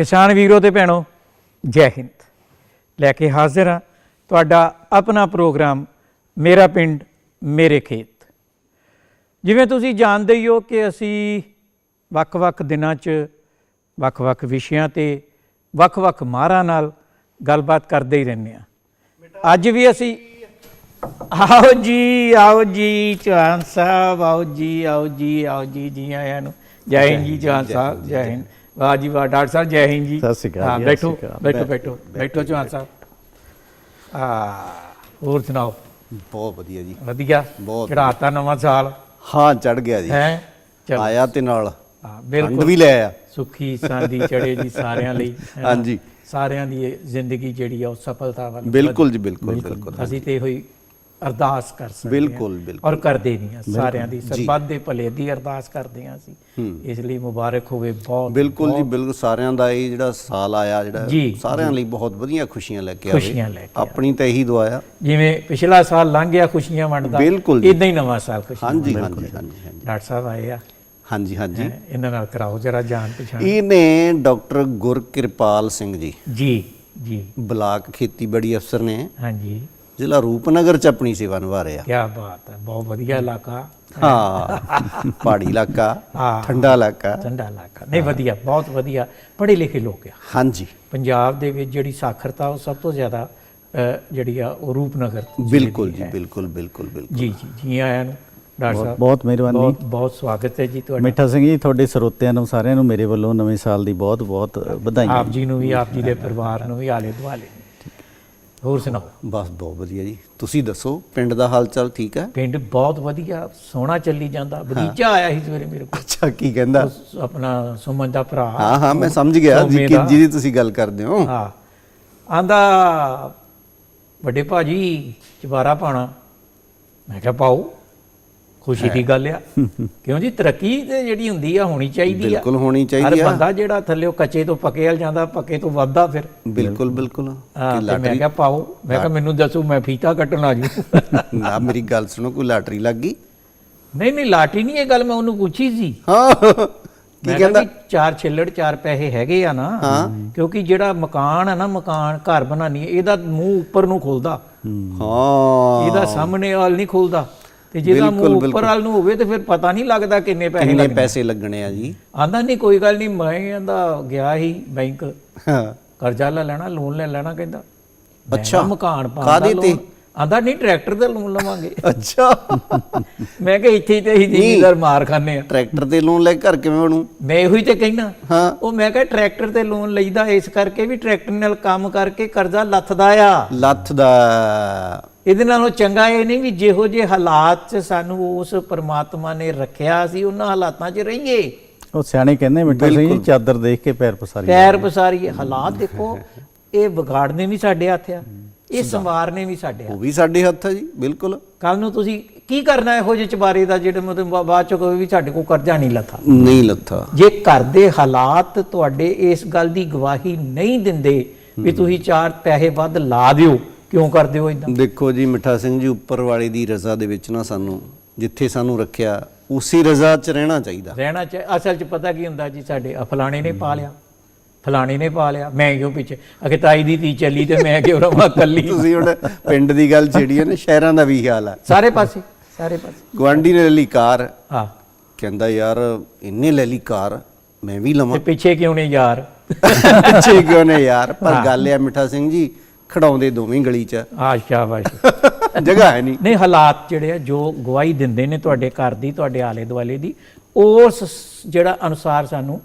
ਕਿਸਾਨ ਵੀਰੋ ਤੇ ਭੈਣੋ ਜੈ ਹਿੰਦ। ਲੈ ਕੇ ਹਾਜ਼ਰ ਹਾਂ ਤੁਹਾਡਾ ਆਪਣਾ ਪ੍ਰੋਗਰਾਮ ਮੇਰਾ ਪਿੰਡ ਮੇਰੇ ਖੇਤ। ਜਿਵੇਂ ਤੁਸੀਂ ਜਾਣਦੇ ਹੀ ਹੋ ਕਿ ਅਸੀਂ ਵੱਖ-ਵੱਖ ਦਿਨਾਂ 'ਚ ਵੱਖ-ਵੱਖ ਵਿਸ਼ਿਆਂ ਤੇ ਵੱਖ-ਵੱਖ ਮਾਹਰਾਂ ਨਾਲ ਗੱਲਬਾਤ ਕਰਦੇ ਹੀ ਰਹਿੰਦੇ ਹਾਂ। ਅੱਜ ਵੀ ਅਸੀਂ ਆਓ ਜੀ ਆਓ ਜੀ ਚੌਹਾਨ ਸਾਹਿਬ ਆਓ ਜੀ ਆਓ ਜੀ ਆਓ ਜੀ ਜੀ ਆਇਆਂ ਨੂੰ। ਜੈ ਹਿੰਦ ਜੀ ਚੌਹਾਨ ਸਾਹਿਬ ਜੈ ਹਿੰਦ। ਵਾਹ ਜੀ ਵਾਹ ਡਾਕਟਰ ਸਾਹਿਬ ਜੈ ਹਿੰਦ ਜੀ। ਸਤਿ ਸ਼੍ਰੀ ਅਕਾਲ ਹਾਂ ਜੀ, ਬੈਠੋ ਸਤਿ ਸ਼੍ਰੀ ਅਕਾਲ। ਬੈਠੋ ਬੈਠੋ ਬੈਠੋ ਚੌਹਾਨ ਸਾਹਿਬ। ਆ ਹੋਰ ਸੁਣਾਓ? ਬਹੁਤ ਵਧੀਆ ਜੀ। ਵਧੀਆ। ਬਹੁਤ ਚੜਾਤਾ ਨਵਾਂ ਸਾਲ। ਹਾਂ ਚੜ ਗਿਆ ਜੀ। ਹੈ? ਚਲ। ਆਇਆ ਤੇ ਨਾਲ। ਹਾਂ ਠੰਡ ਬਿਲਕੁਲ ਵੀ ਲੈ ਆਇਆ। ਸੁਖੀ ਸਾਂਦੀ ਚੜੇ ਜੀ ਸਾਰਿਆਂ ਲਈ ਹੈ? ਨਾ? ਹਾਂਜੀ। ਸਾਰਿਆਂ ਦੀ ਇਹ ਜ਼ਿੰਦਗੀ ਜਿਹੜੀ ਆ ਉਹ ਸਫਲਤਾ ਵੱਲ ਬਿਲਕੁਲ ਜੀ ਬਿਲਕੁਲ ਬਿਲਕੁਲ। ਅਸੀਂ ਤੇ ਹੋਈ ਅਰਦਾਸ ਕਰ ਸਕਦੇ ਬਿਲਕੁਲ ਬਿਲਕੁਲ। ਔਰ ਕਰਦੇ ਵੀ ਹਾਂ ਸਾਰਿਆਂ ਦੀ ਸਰਬੱਤ ਦੇ ਭਲੇ ਦੀ ਅਰਦਾਸ ਕਰਦੇ ਹਾਂ ਅਸੀਂ। ਇਸ ਲਈ ਮੁਬਾਰਕ ਹੋਵੇ ਬਹੁਤ ਬਿਲਕੁਲ ਜੀ ਬਿਲਕੁਲ। ਸਾਰਿਆਂ ਦਾ ਇਹ ਜਿਹੜਾ ਸਾਲ ਆਇਆ ਜਿਹੜਾ ਸਾਰਿਆਂ ਲਈ ਬਹੁਤ ਵਧੀਆ ਖੁਸ਼ੀਆਂ ਲੈ ਕੇ ਆਵੇ। ਆਪਣੀ ਤਾਂ ਇਹੀ ਦੁਆ ਆ। ਜਿਵੇਂ ਪਿਛਲਾ ਸਾਲ ਲੰਘ ਗਿਆ ਖੁਸ਼ੀਆਂ ਵੰਡਦਾ ਬਿਲਕੁਲ। ਇਦਾਂ ਹੀ ਨਵਾਂ ਸਾਲ ਖੁਸ਼ੀਆਂ ਹਾਂਜੀ ਹਾਂਜੀ ਹਾਂਜੀ ਡਾਕਟਰ ਸਾਹਿਬ ਆਏ ਆ। ਹਾਂਜੀ ਹਾਂਜੀ। ਇਹਨਾਂ ਨਾਲ ਕਰਾਓ ਜਰਾ ਜਾਣ ਪਛਾਣ। ਇਹ ਨੇ ਡਾਕਟਰ ਗੁਰਕਿਰਪਾਲ ਸਿੰਘ ਜੀ। ਜੀ ਜੀ। ਬਲਾਕ ਖੇਤੀਬਾੜੀ ਅਫਸਰ ਨੇ। ਹਾਂਜੀ। ਜ਼ਿਲ੍ਹਾ ਰੂਪਨਗਰ ਚ ਆਪਣੀ ਸੇਵਾ ਨਿਭਾ ਰਹੇ। ਕੀ ਬਾਤ ਹੈ ਬਹੁਤ ਵਧੀਆ ਇਲਾਕਾ। ਹਾਂ ਪਹਾੜੀ ਇਲਾਕਾ ਹਾਂ। ਠੰਡਾ ਇਲਾਕਾ। ਠੰਡਾ ਇਲਾਕਾ ਨਹੀਂ ਵਧੀਆ ਬਹੁਤ ਵਧੀਆ ਪੜ੍ਹੇ ਲਿਖੇ ਲੋਕ ਆ। ਹਾਂਜੀ। ਪੰਜਾਬ ਦੇ ਵਿੱਚ ਜਿਹੜੀ ਸਾਖਰਤਾ ਉਹ ਸਭ ਤੋਂ ਜ਼ਿਆਦਾ ਜਿਹੜੀ ਆ ਉਹ ਰੂਪਨਗਰ ਬਿਲਕੁਲ ਜੀ ਬਿਲਕੁਲ ਬਿਲਕੁਲ ਬਿਲਕੁਲ। ਜੀ ਜੀ ਜੀ ਆਇਆਂ ਨੂੰ ਡਾਕਟਰ ਸਾਹਿਬ ਬਹੁਤ ਮਿਹਰਬਾਨੀ। ਬਹੁਤ ਬਹੁਤ ਸਵਾਗਤ ਹੈ ਜੀ ਤੁਹਾਡਾ। ਮਿੱਠਾ ਸਿੰਘ ਜੀ ਤੁਹਾਡੇ ਸਰੋਤਿਆਂ ਨੂੰ ਸਾਰਿਆਂ ਨੂੰ ਮੇਰੇ ਵੱਲੋਂ ਨਵੇਂ ਸਾਲ ਦੀ ਬਹੁਤ ਬਹੁਤ ਵਧਾਈਆਂ। ਆਪ ਜੀ ਨੂੰ ਵੀ ਆਪ ਜੀ ਦੇ ਪਰਿਵਾਰ ਨੂੰ ਵੀ ਆਲੇ ਦੁਆਲੇ ਹੋਰ ਸੁਣਾਓ? ਬਸ ਬਹੁਤ ਵਧੀਆ ਜੀ। ਤੁਸੀਂ ਦੱਸੋ ਪਿੰਡ ਦਾ ਹਾਲ ਚਾਲ ਠੀਕ ਹੈ? ਪਿੰਡ ਬਹੁਤ ਵਧੀਆ ਸੋਹਣਾ ਚੱਲੀ ਜਾਂਦਾ। ਭਤੀਜਾ ਆਇਆ ਸੀ ਸਵੇਰੇ ਮੇਰੇ ਕੋਲ। ਅੱਛਾ ਕੀ ਕਹਿੰਦਾ? ਉਸ ਆਪਣਾ ਸੁਮਨ ਦਾ ਭਰਾ। ਹਾਂ ਹਾਂ ਮੈਂ ਸਮਝ ਗਿਆ ਜੀ ਕਿ। ਜਿਹਦੀ ਤੁਸੀਂ ਗੱਲ ਕਰਦੇ ਹੋ। ਹਾਂ। ਆਂਦਾ ਵੱਡੇ ਭਾਜੀ ਚਵਾਰਾ ਪਾਣਾ ਮੈਂ ਕਿਹਾ ਪਾਓ। ਖੁਸ਼ੀ ਦੀ ਗੱਲ ਆ। ਕਿਉਂ ਜੀ? ਤਰੱਕੀ ਤੇ ਜਿਹੜੀ ਹੁੰਦੀ ਆ ਹੋਣੀ ਚਾਹੀਦੀ ਆ। ਬਿਲਕੁਲ ਹੋਣੀ ਹਰ ਚਾਹੀਦੀ ਆ। ਬੰਦਾ ਜਿਹੜਾ ਥੱਲੇੋਂ ਕੱਚੇ ਤੋਂ ਪੱਕੇ ਵੱਲ ਜਾਂਦਾ ਪੱਕੇ ਤੋਂ ਵੱਧਦਾ ਫਿਰ। ਬਿਲਕੁਲ ਬਿਲਕੁਲ। ਤੇ ਮੈਂ ਕਿਹਾ ਪਾਓ। ਮੈਂ ਕਿਹਾ ਮੈਨੂੰ ਦੱਸੋ ਮੈਂ ਫੀਤਾ ਕੱਟਣ ਆ ਜੂ ਨਾ ਮੇਰੀ ਗੱਲ ਸੁਣੋ ਕੋਈ ਲਾਟਰੀ ਲੱਗ ਗਈ? ਨਹੀਂ ਨਹੀਂ ਲਾਟਰੀ ਨਹੀਂ ਇਹ ਗੱਲ ਮੈਂ ਉਹਨੂੰ ਪੁੱਛੀ ਸੀ। ਹਾਂ। ਕੀ ਕਹਿੰਦਾ? ਚਾਰ ਛਿੱਲੜ ਚਾਰ ਪੈਸੇ ਹੈਗੇ ਆ ਨਾ। ਕਿਉਂਕਿ ਜਿਹੜਾ ਮਕਾਨ ਆ ਨਾ ਮਕਾਨ ਘਰ ਬਣਾਣੀ ਇਹਦਾ ਮੂੰਹ ਉੱਪਰ ਨੂੰ ਖੁੱਲਦਾ। ਹਾਂ। ਇਹਦਾ ਸਾਹਮਣੇ ਵਾਲ ਨਹੀਂ ਖੁੱਲਦਾ। ਤੇ ਜਿਹਦਾ ਮੂੰਹ ਉੱਪਰ ਵਾਲ ਨੂੰ ਹੋਵੇ ਤੇ ਫਿਰ ਪਤਾ ਨਹੀਂ ਲੱਗਦਾ ਕਿੰਨੇ ਪੈਸੇ ਕਿੰਨੇ ਲੱਗਣੇ ਪੈਸੇ ਲੱਗਣੇ ਆ ਜੀ। ਆਂਦਾ ਨਹੀਂ ਕੋਈ ਗੱਲ ਨਹੀਂ ਮੈਂ ਕਹਿੰਦਾ ਗਿਆ ਹੀ ਬੈਂਕ। ਹਾਂ। ਕਰਜ਼ਾ ਲੈ ਲੈਣਾ ਲੋਨ ਲੈ ਲੈਣਾ ਕਹਿੰਦਾ। ਅੱਛਾ। ਮਕਾਨ ਪਾਉਣ ਕਾਹਦੇ ਦਾ ਤੇ? ਆਂਦਾ ਨਹੀਂ ਟਰੈਕਟਰ ਤੇ ਲੋਨ ਲਵਾਂਗੇ। ਅੱਛਾ। ਮੈਂ ਕਿਹਾ ਇੱਥੇ ਹੀ ਤੇ ਹੀ ਜ਼ਿਮੀਦਾਰ ਮਾਰ ਖਾਨੇ ਆ। ਟਰੈਕਟਰ ਤੇ ਲੋਨ ਲੈ ਕੇ ਘਰ ਕਿਵੇਂ ਬਣੂ? ਮੈਂ ਇਹੋ ਹੀ ਤੇ ਕਹਿਣਾ ਹਾਂ। ਉਹ ਮੈਂ ਕਿਹਾ ਟਰੈਕਟਰ ਤੇ ਲੋਨ ਲਈਦਾ ਇਸ ਕਰਕੇ ਵੀ ਟਰੈਕਟਰ ਨਾਲ ਕੰਮ ਕਰਕੇ ਕਰਜ਼ਾ ਲੱਥਦਾ ਆ। ਲੱਥ ਦਾ ਇਹਦੇ ਨਾਲੋਂ ਚੰਗਾ ਇਹ ਨਹੀਂ ਵੀ ਜਿਹੋ ਜਿਹੇ ਹਾਲਾਤ 'ਚ ਸਾਨੂੰ ਉਸ ਪਰਮਾਤਮਾ ਨੇ ਰੱਖਿਆ ਸੀ ਉਹਨਾਂ ਹਾਲਾਤਾਂ 'ਚ ਰਹੀਏ। ਉਹ ਸਿਆਣੇ ਕਹਿੰਦੇ ਮਿੱਠਾ ਸਿੰਘ ਜੀ ਚਾਦਰ ਦੇਖ ਕੇ ਪੈਰ ਪਸਾਰੀ ਪੈਰ ਪਸਾਰੀਏ ਹਾਲਾਤ ਦੇਖੋ ਇਹ ਵਿਗਾੜਨੇ ਵੀ ਸਾਡੇ ਹੱਥ ਆ ਇਹ ਸੰਵਾਰਨੇ ਵੀ ਸਾਡੇ ਹੱਥ ਉਹ ਵੀ ਸਾਡੇ ਹੱਥ ਆ ਜੀ ਬਿਲਕੁਲ। ਕੱਲ ਨੂੰ ਤੁਸੀਂ ਕੀ ਕਰਨਾ ਇਹੋ ਜਿਹੇ ਚਬਾਰੇ ਦਾ ਜਿਹੜੇ ਮਤਲਬ ਬਾਅਦ ਚ ਕਹੋ ਵੀ ਸਾਡੇ ਕੋਲ ਕਰਜ਼ਾ ਨਹੀਂ ਲੱਥਾ? ਨਹੀਂ ਲੱਥਾ। ਜੇ ਘਰ ਦੇ ਹਾਲਾਤ ਤੁਹਾਡੇ ਇਸ ਗੱਲ ਦੀ ਗਵਾਹੀ ਨਹੀਂ ਦਿੰਦੇ ਵੀ ਤੁਸੀਂ ਚਾਰ ਪੈਸੇ ਵੱਧ ਲਾ ਦਿਓ ਕਿਉਂ ਕਰਦੇ ਹੋ ਇਦਾਂ ਦੇਖੋ ਜੀ ਮਿੱਠਾ ਸਿੰਘ ਜੀ ਉੱਪਰ ਵਾਲੇ ਦੀ ਰਜ਼ਾ ਦੇ ਵਿੱਚ ਨਾ ਸਾਨੂੰ ਜਿੱਥੇ ਸਾਨੂੰ ਰੱਖਿਆ ਉਸੇ ਰਜ਼ਾ 'ਚ ਰਹਿਣਾ ਚਾਹੀਦਾ। ਰਹਿਣਾ ਚਾਹੀ ਅਸਲ 'ਚ ਪਤਾ ਕੀ ਹੁੰਦਾ ਜੀ ਸਾਡੇ ਫਲਾਣੇ ਨੇ ਪਾ ਲਿਆ। ਫਲਾਣੇ ਨੇ ਪਾ ਲਿਆ। ਮੈਂ ਕਿਉਂ ਪਿੱਛੇ ਅਗੇ ਤਾਈ ਦੀ ਤੀ ਚੱਲੀ ਤੇ ਮੈਂ ਕਿਉਂ ਰਵਾਂ ਕੱਲੀ? ਤੁਸੀਂ ਹੁਣ ਪਿੰਡ ਦੀ ਗੱਲ ਛੇੜੀ ਹੈ ਨਾ ਸ਼ਹਿਰਾਂ ਦਾ ਵੀ ਹਾਲ ਹੈ ਸਾਰੇ ਪਾਸੇ ਸਾਰੇ ਪਾਸੇ। ਗਵਾਂਢੀ ਨੇ ਲੈ ਲਈ ਕਾਰ। ਹਾਂ। ਕਹਿੰਦਾ ਯਾਰ ਇੰਨੇ ਲੈ ਲਈ ਕਾਰ ਮੈਂ ਵੀ ਤੇ ਲਵਾਂ ਪਿੱਛੇ ਕਿਉਂ ਨੇ ਯਾਰ? ਪਿੱਛੇ ਕਿਉਂ ਨੇ ਯਾਰ? ਪਰ ਗੱਲ ਇਹ ਆ ਮਿੱਠਾ ਸਿੰਘ ਜੀ ਖੜਾਉਂਦੇ ਦੋਵੇਂ ਗਲੀ 'ਚ। ਆ ਸ਼ਾਬਾਸ਼। ਜਗ੍ਹਾ ਹੈ ਨਹੀਂ। ਨਹੀਂ ਹਾਲਾਤ ਜਿਹੜੇ ਆ ਜੋ ਗਵਾਹੀ ਦਿੰਦੇ ਨੇ ਤੁਹਾਡੇ ਘਰ ਦੀ ਤੁਹਾਡੇ ਆਲੇ ਦੁਆਲੇ ਦੀ ਉਸ ਜਿਹੜਾ ਅਨੁਸਾਰ ਸਾਨੂੰ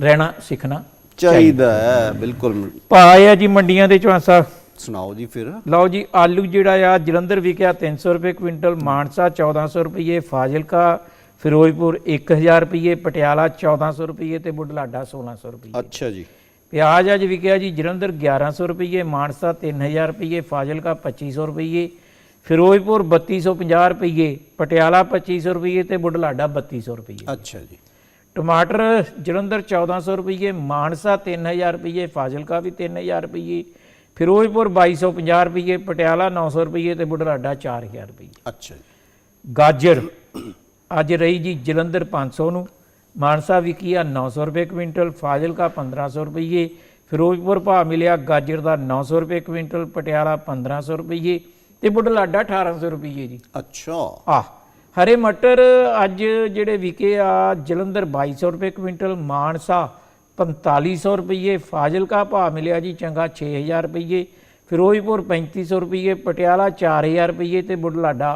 ਰਹਿਣਾ ਸਿੱਖਣਾ ਚਾਹੀਦਾ ਹੈ ਬਿਲਕੁਲ। ਪਾਇਆ ਜੀ ਮੰਡੀਆਂ ਦੇ ਸਾਹਿਬ ਸੁਣਾਓ ਜੀ ਫਿਰ। ਲਓ ਜੀ ਆਲੂ ਜਿਹੜਾ ਆ ਜਲੰਧਰ ਵਿਕਿਆ 300 ਰੁਪਏ ਕੁਇੰਟਲ ਮਾਨਸਾ 1400 ਰੁਪਏ ਫਾਜ਼ਿਲਕਾ ਫਿਰੋਜ਼ਪੁਰ 1000 ਰੁਪਏ ਪਟਿਆਲਾ 1400 ਰੁਪਏ ਤੇ ਬੁਢਲਾਡਾ 1600 ਰੁਪਏ। ਅੱਛਾ ਜੀ। ਪਿਆਜ਼ ਅੱਜ ਵਿਕਿਆ ਜੀ ਜਲੰਧਰ 1100 ਰੁਪਏ ਮਾਨਸਾ 3000 ਰੁਪਏ ਫਾਜ਼ਿਲਕਾ 2500 ਰੁਪਏ ਫਿਰੋਜ਼ਪੁਰ 3250 ਰੁਪਏ ਪਟਿਆਲਾ 2500 ਰੁਪਏ ਤੇ ਬੁਢਲਾਡਾ 3200 ਰੁਪਏ ਅੱਛਾ ਜੀ। ਟਮਾਟਰ ਜਲੰਧਰ 1400 ਰੁਪਏ ਮਾਨਸਾ 3000 ਰੁਪਏ ਫਾਜ਼ਿਲਕਾ ਵੀ 3000 ਰੁਪਏ ਫਿਰੋਜ਼ਪੁਰ 2250 ਰੁਪਏ ਪਟਿਆਲਾ 900 ਰੁਪਏ ਤੇ ਬੁਢਲਾਡਾ 4000 ਰੁਪਏ ਅੱਛਾ ਜੀ। ਗਾਜਰ ਅੱਜ ਰਹੀ ਜੀ ਜਲੰਧਰ 500 ਨੂੰ। ਮਾਨਸਾ ਵਿਕੀਆ 900 ਰੁਪਏ ਕੁਇੰਟਲ ਫਾਜ਼ਿਲਕਾ 1500 ਰੁਪਏ ਫਿਰੋਜ਼ਪੁਰ ਭਾਅ ਮਿਲਿਆ ਗਾਜਰ ਦਾ 900 ਰੁਪਏ ਕੁਇੰਟਲ ਪਟਿਆਲਾ 1500 ਰੁਪਏ ਤੇ ਬੁਢਲਾਡਾ 1800 ਰੁਪਏ ਜੀ। ਅੱਛਾ। ਆ ਹਰੇ ਮਟਰ ਅੱਜ ਜਿਹੜੇ ਵਿਕੇ ਆ ਜਲੰਧਰ 2200 ਰੁਪਏ ਕੁਇੰਟਲ ਮਾਨਸਾ 4500 ਰੁਪਏ ਫਾਜ਼ਿਲਕਾ ਭਾਅ ਮਿਲਿਆ ਜੀ ਚੰਗਾ 6000 ਰੁਪਏ ਫਿਰੋਜ਼ਪੁਰ 3500 ਰੁਪਏ ਪਟਿਆਲਾ 4000 ਰੁਪਏ ਤੇ ਬੁਢਲਾਡਾ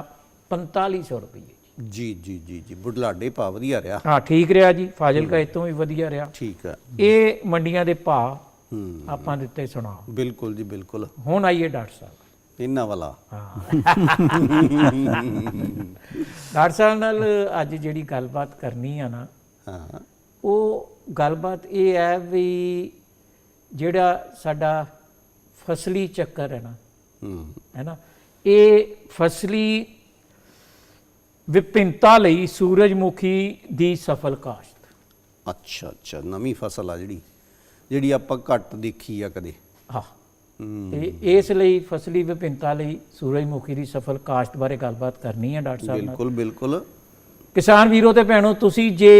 4500 ਰੁਪਏ ਜੀ ਜੀ ਜੀ ਜੀ। ਬੁਢਲਾਡੇ ਭਾ ਵਧੀਆ ਰਿਹਾ। ਹਾਂ ਠੀਕ ਰਿਹਾ ਜੀ। ਫਾਜ਼ਿਲਕਾ ਇਤੋਂ ਵੀ ਵਧੀਆ ਰਿਹਾ। ਠੀਕ ਹੈ ਇਹ ਮੰਡੀਆਂ ਦੇ ਭਾਅ ਹੂੰ। ਆਪਾਂ ਦਿੱਤੇ ਸੁਣਾਓ ਬਿਲਕੁਲ ਜੀ ਬਿਲਕੁਲ। ਹੁਣ ਆਈਏ ਡਾਕਟਰ ਸਾਹਿਬ। ਇਹਨਾਂ ਵਾਲਾ। ਡਾਕਟਰ ਸਾਹਿਬ ਨਾਲ ਅੱਜ ਜਿਹੜੀ ਗੱਲਬਾਤ ਕਰਨੀ ਆ ਨਾ ਹਾਂ। ਉਹ ਗੱਲਬਾਤ ਇਹ ਹੈ ਵੀ ਜਿਹੜਾ ਸਾਡਾ ਫਸਲੀ ਚੱਕਰ ਹੈ ਨਾ ਹੂੰ। ਹੈ ਨਾ? ਇਹ ਫਸਲੀ ਵਿਭਿੰਨਤਾ ਲਈ ਸੂਰਜਮੁਖੀ ਦੀ ਸਫਲ ਕਾਸ਼ਤ। ਅੱਛਾ ਅੱਛਾ ਨਵੀਂ ਫਸਲ ਆ ਜਿਹੜੀ ਜਿਹੜੀ ਆਪਾਂ ਘੱਟ ਦੇਖੀ ਆ ਕਦੇ। ਹਾਂ। ਤੇ ਇਸ ਲਈ ਫਸਲੀ ਵਿਭਿੰਨਤਾ ਲਈ ਸੂਰਜਮੁਖੀ ਦੀ ਸਫਲ ਕਾਸ਼ਤ ਬਾਰੇ ਗੱਲਬਾਤ ਕਰਨੀ ਹੈ ਡਾਕਟਰ ਸਾਹਿਬ ਨਾਲ। ਬਿਲਕੁਲ ਬਿਲਕੁਲ। ਕਿਸਾਨ ਵੀਰੋ ਤੇ ਭੈਣੋ ਤੁਸੀਂ ਜੇ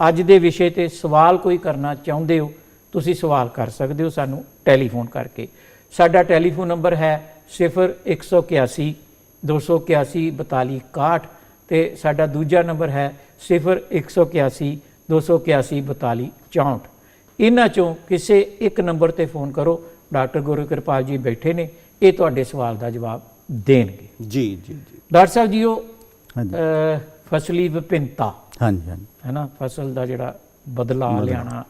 ਅੱਜ ਦੇ ਵਿਸ਼ੇ ਤੇ ਸਵਾਲ ਕੋਈ ਕਰਨਾ ਚਾਹੁੰਦੇ ਹੋ ਤੁਸੀਂ ਸਵਾਲ ਕਰ ਸਕਦੇ ਹੋ ਸਾਨੂੰ ਟੈਲੀਫੋਨ ਕਰਕੇ। ਸਾਡਾ ਟੈਲੀਫੋਨ ਨੰਬਰ ਹੈ 0181 281 4261 ਤੇ ਸਾਡਾ ਦੂਜਾ ਨੰਬਰ ਹੈ 0181 281 4264 ਇਹਨਾਂ ਚੋਂ ਕਿਸੇ ਇੱਕ ਨੰਬਰ ਤੇ ਫੋਨ ਕਰੋ। ਡਾਕਟਰ ਗੁਰੂ ਕਿਰਪਾਲ ਜੀ ਬੈਠੇ ਨੇ ਇਹ ਤੁਹਾਡੇ ਸਵਾਲ ਦਾ ਜਵਾਬ ਦੇਣਗੇ। ਜੀ ਜੀ ਜੀ। ਡਾਕਟਰ ਸਾਹਿਬ ਜੀਓ ਹਾਂਜੀ। ਫਸਲੀ ਵਿਭਿੰਨਤਾ। ਹਾਂਜੀ ਹਾਂਜੀ। ਹੈ ਨਾ ਫਸਲ ਦਾ ਜਿਹੜਾ ਬਦਲਾ ਲਿਆਣਾ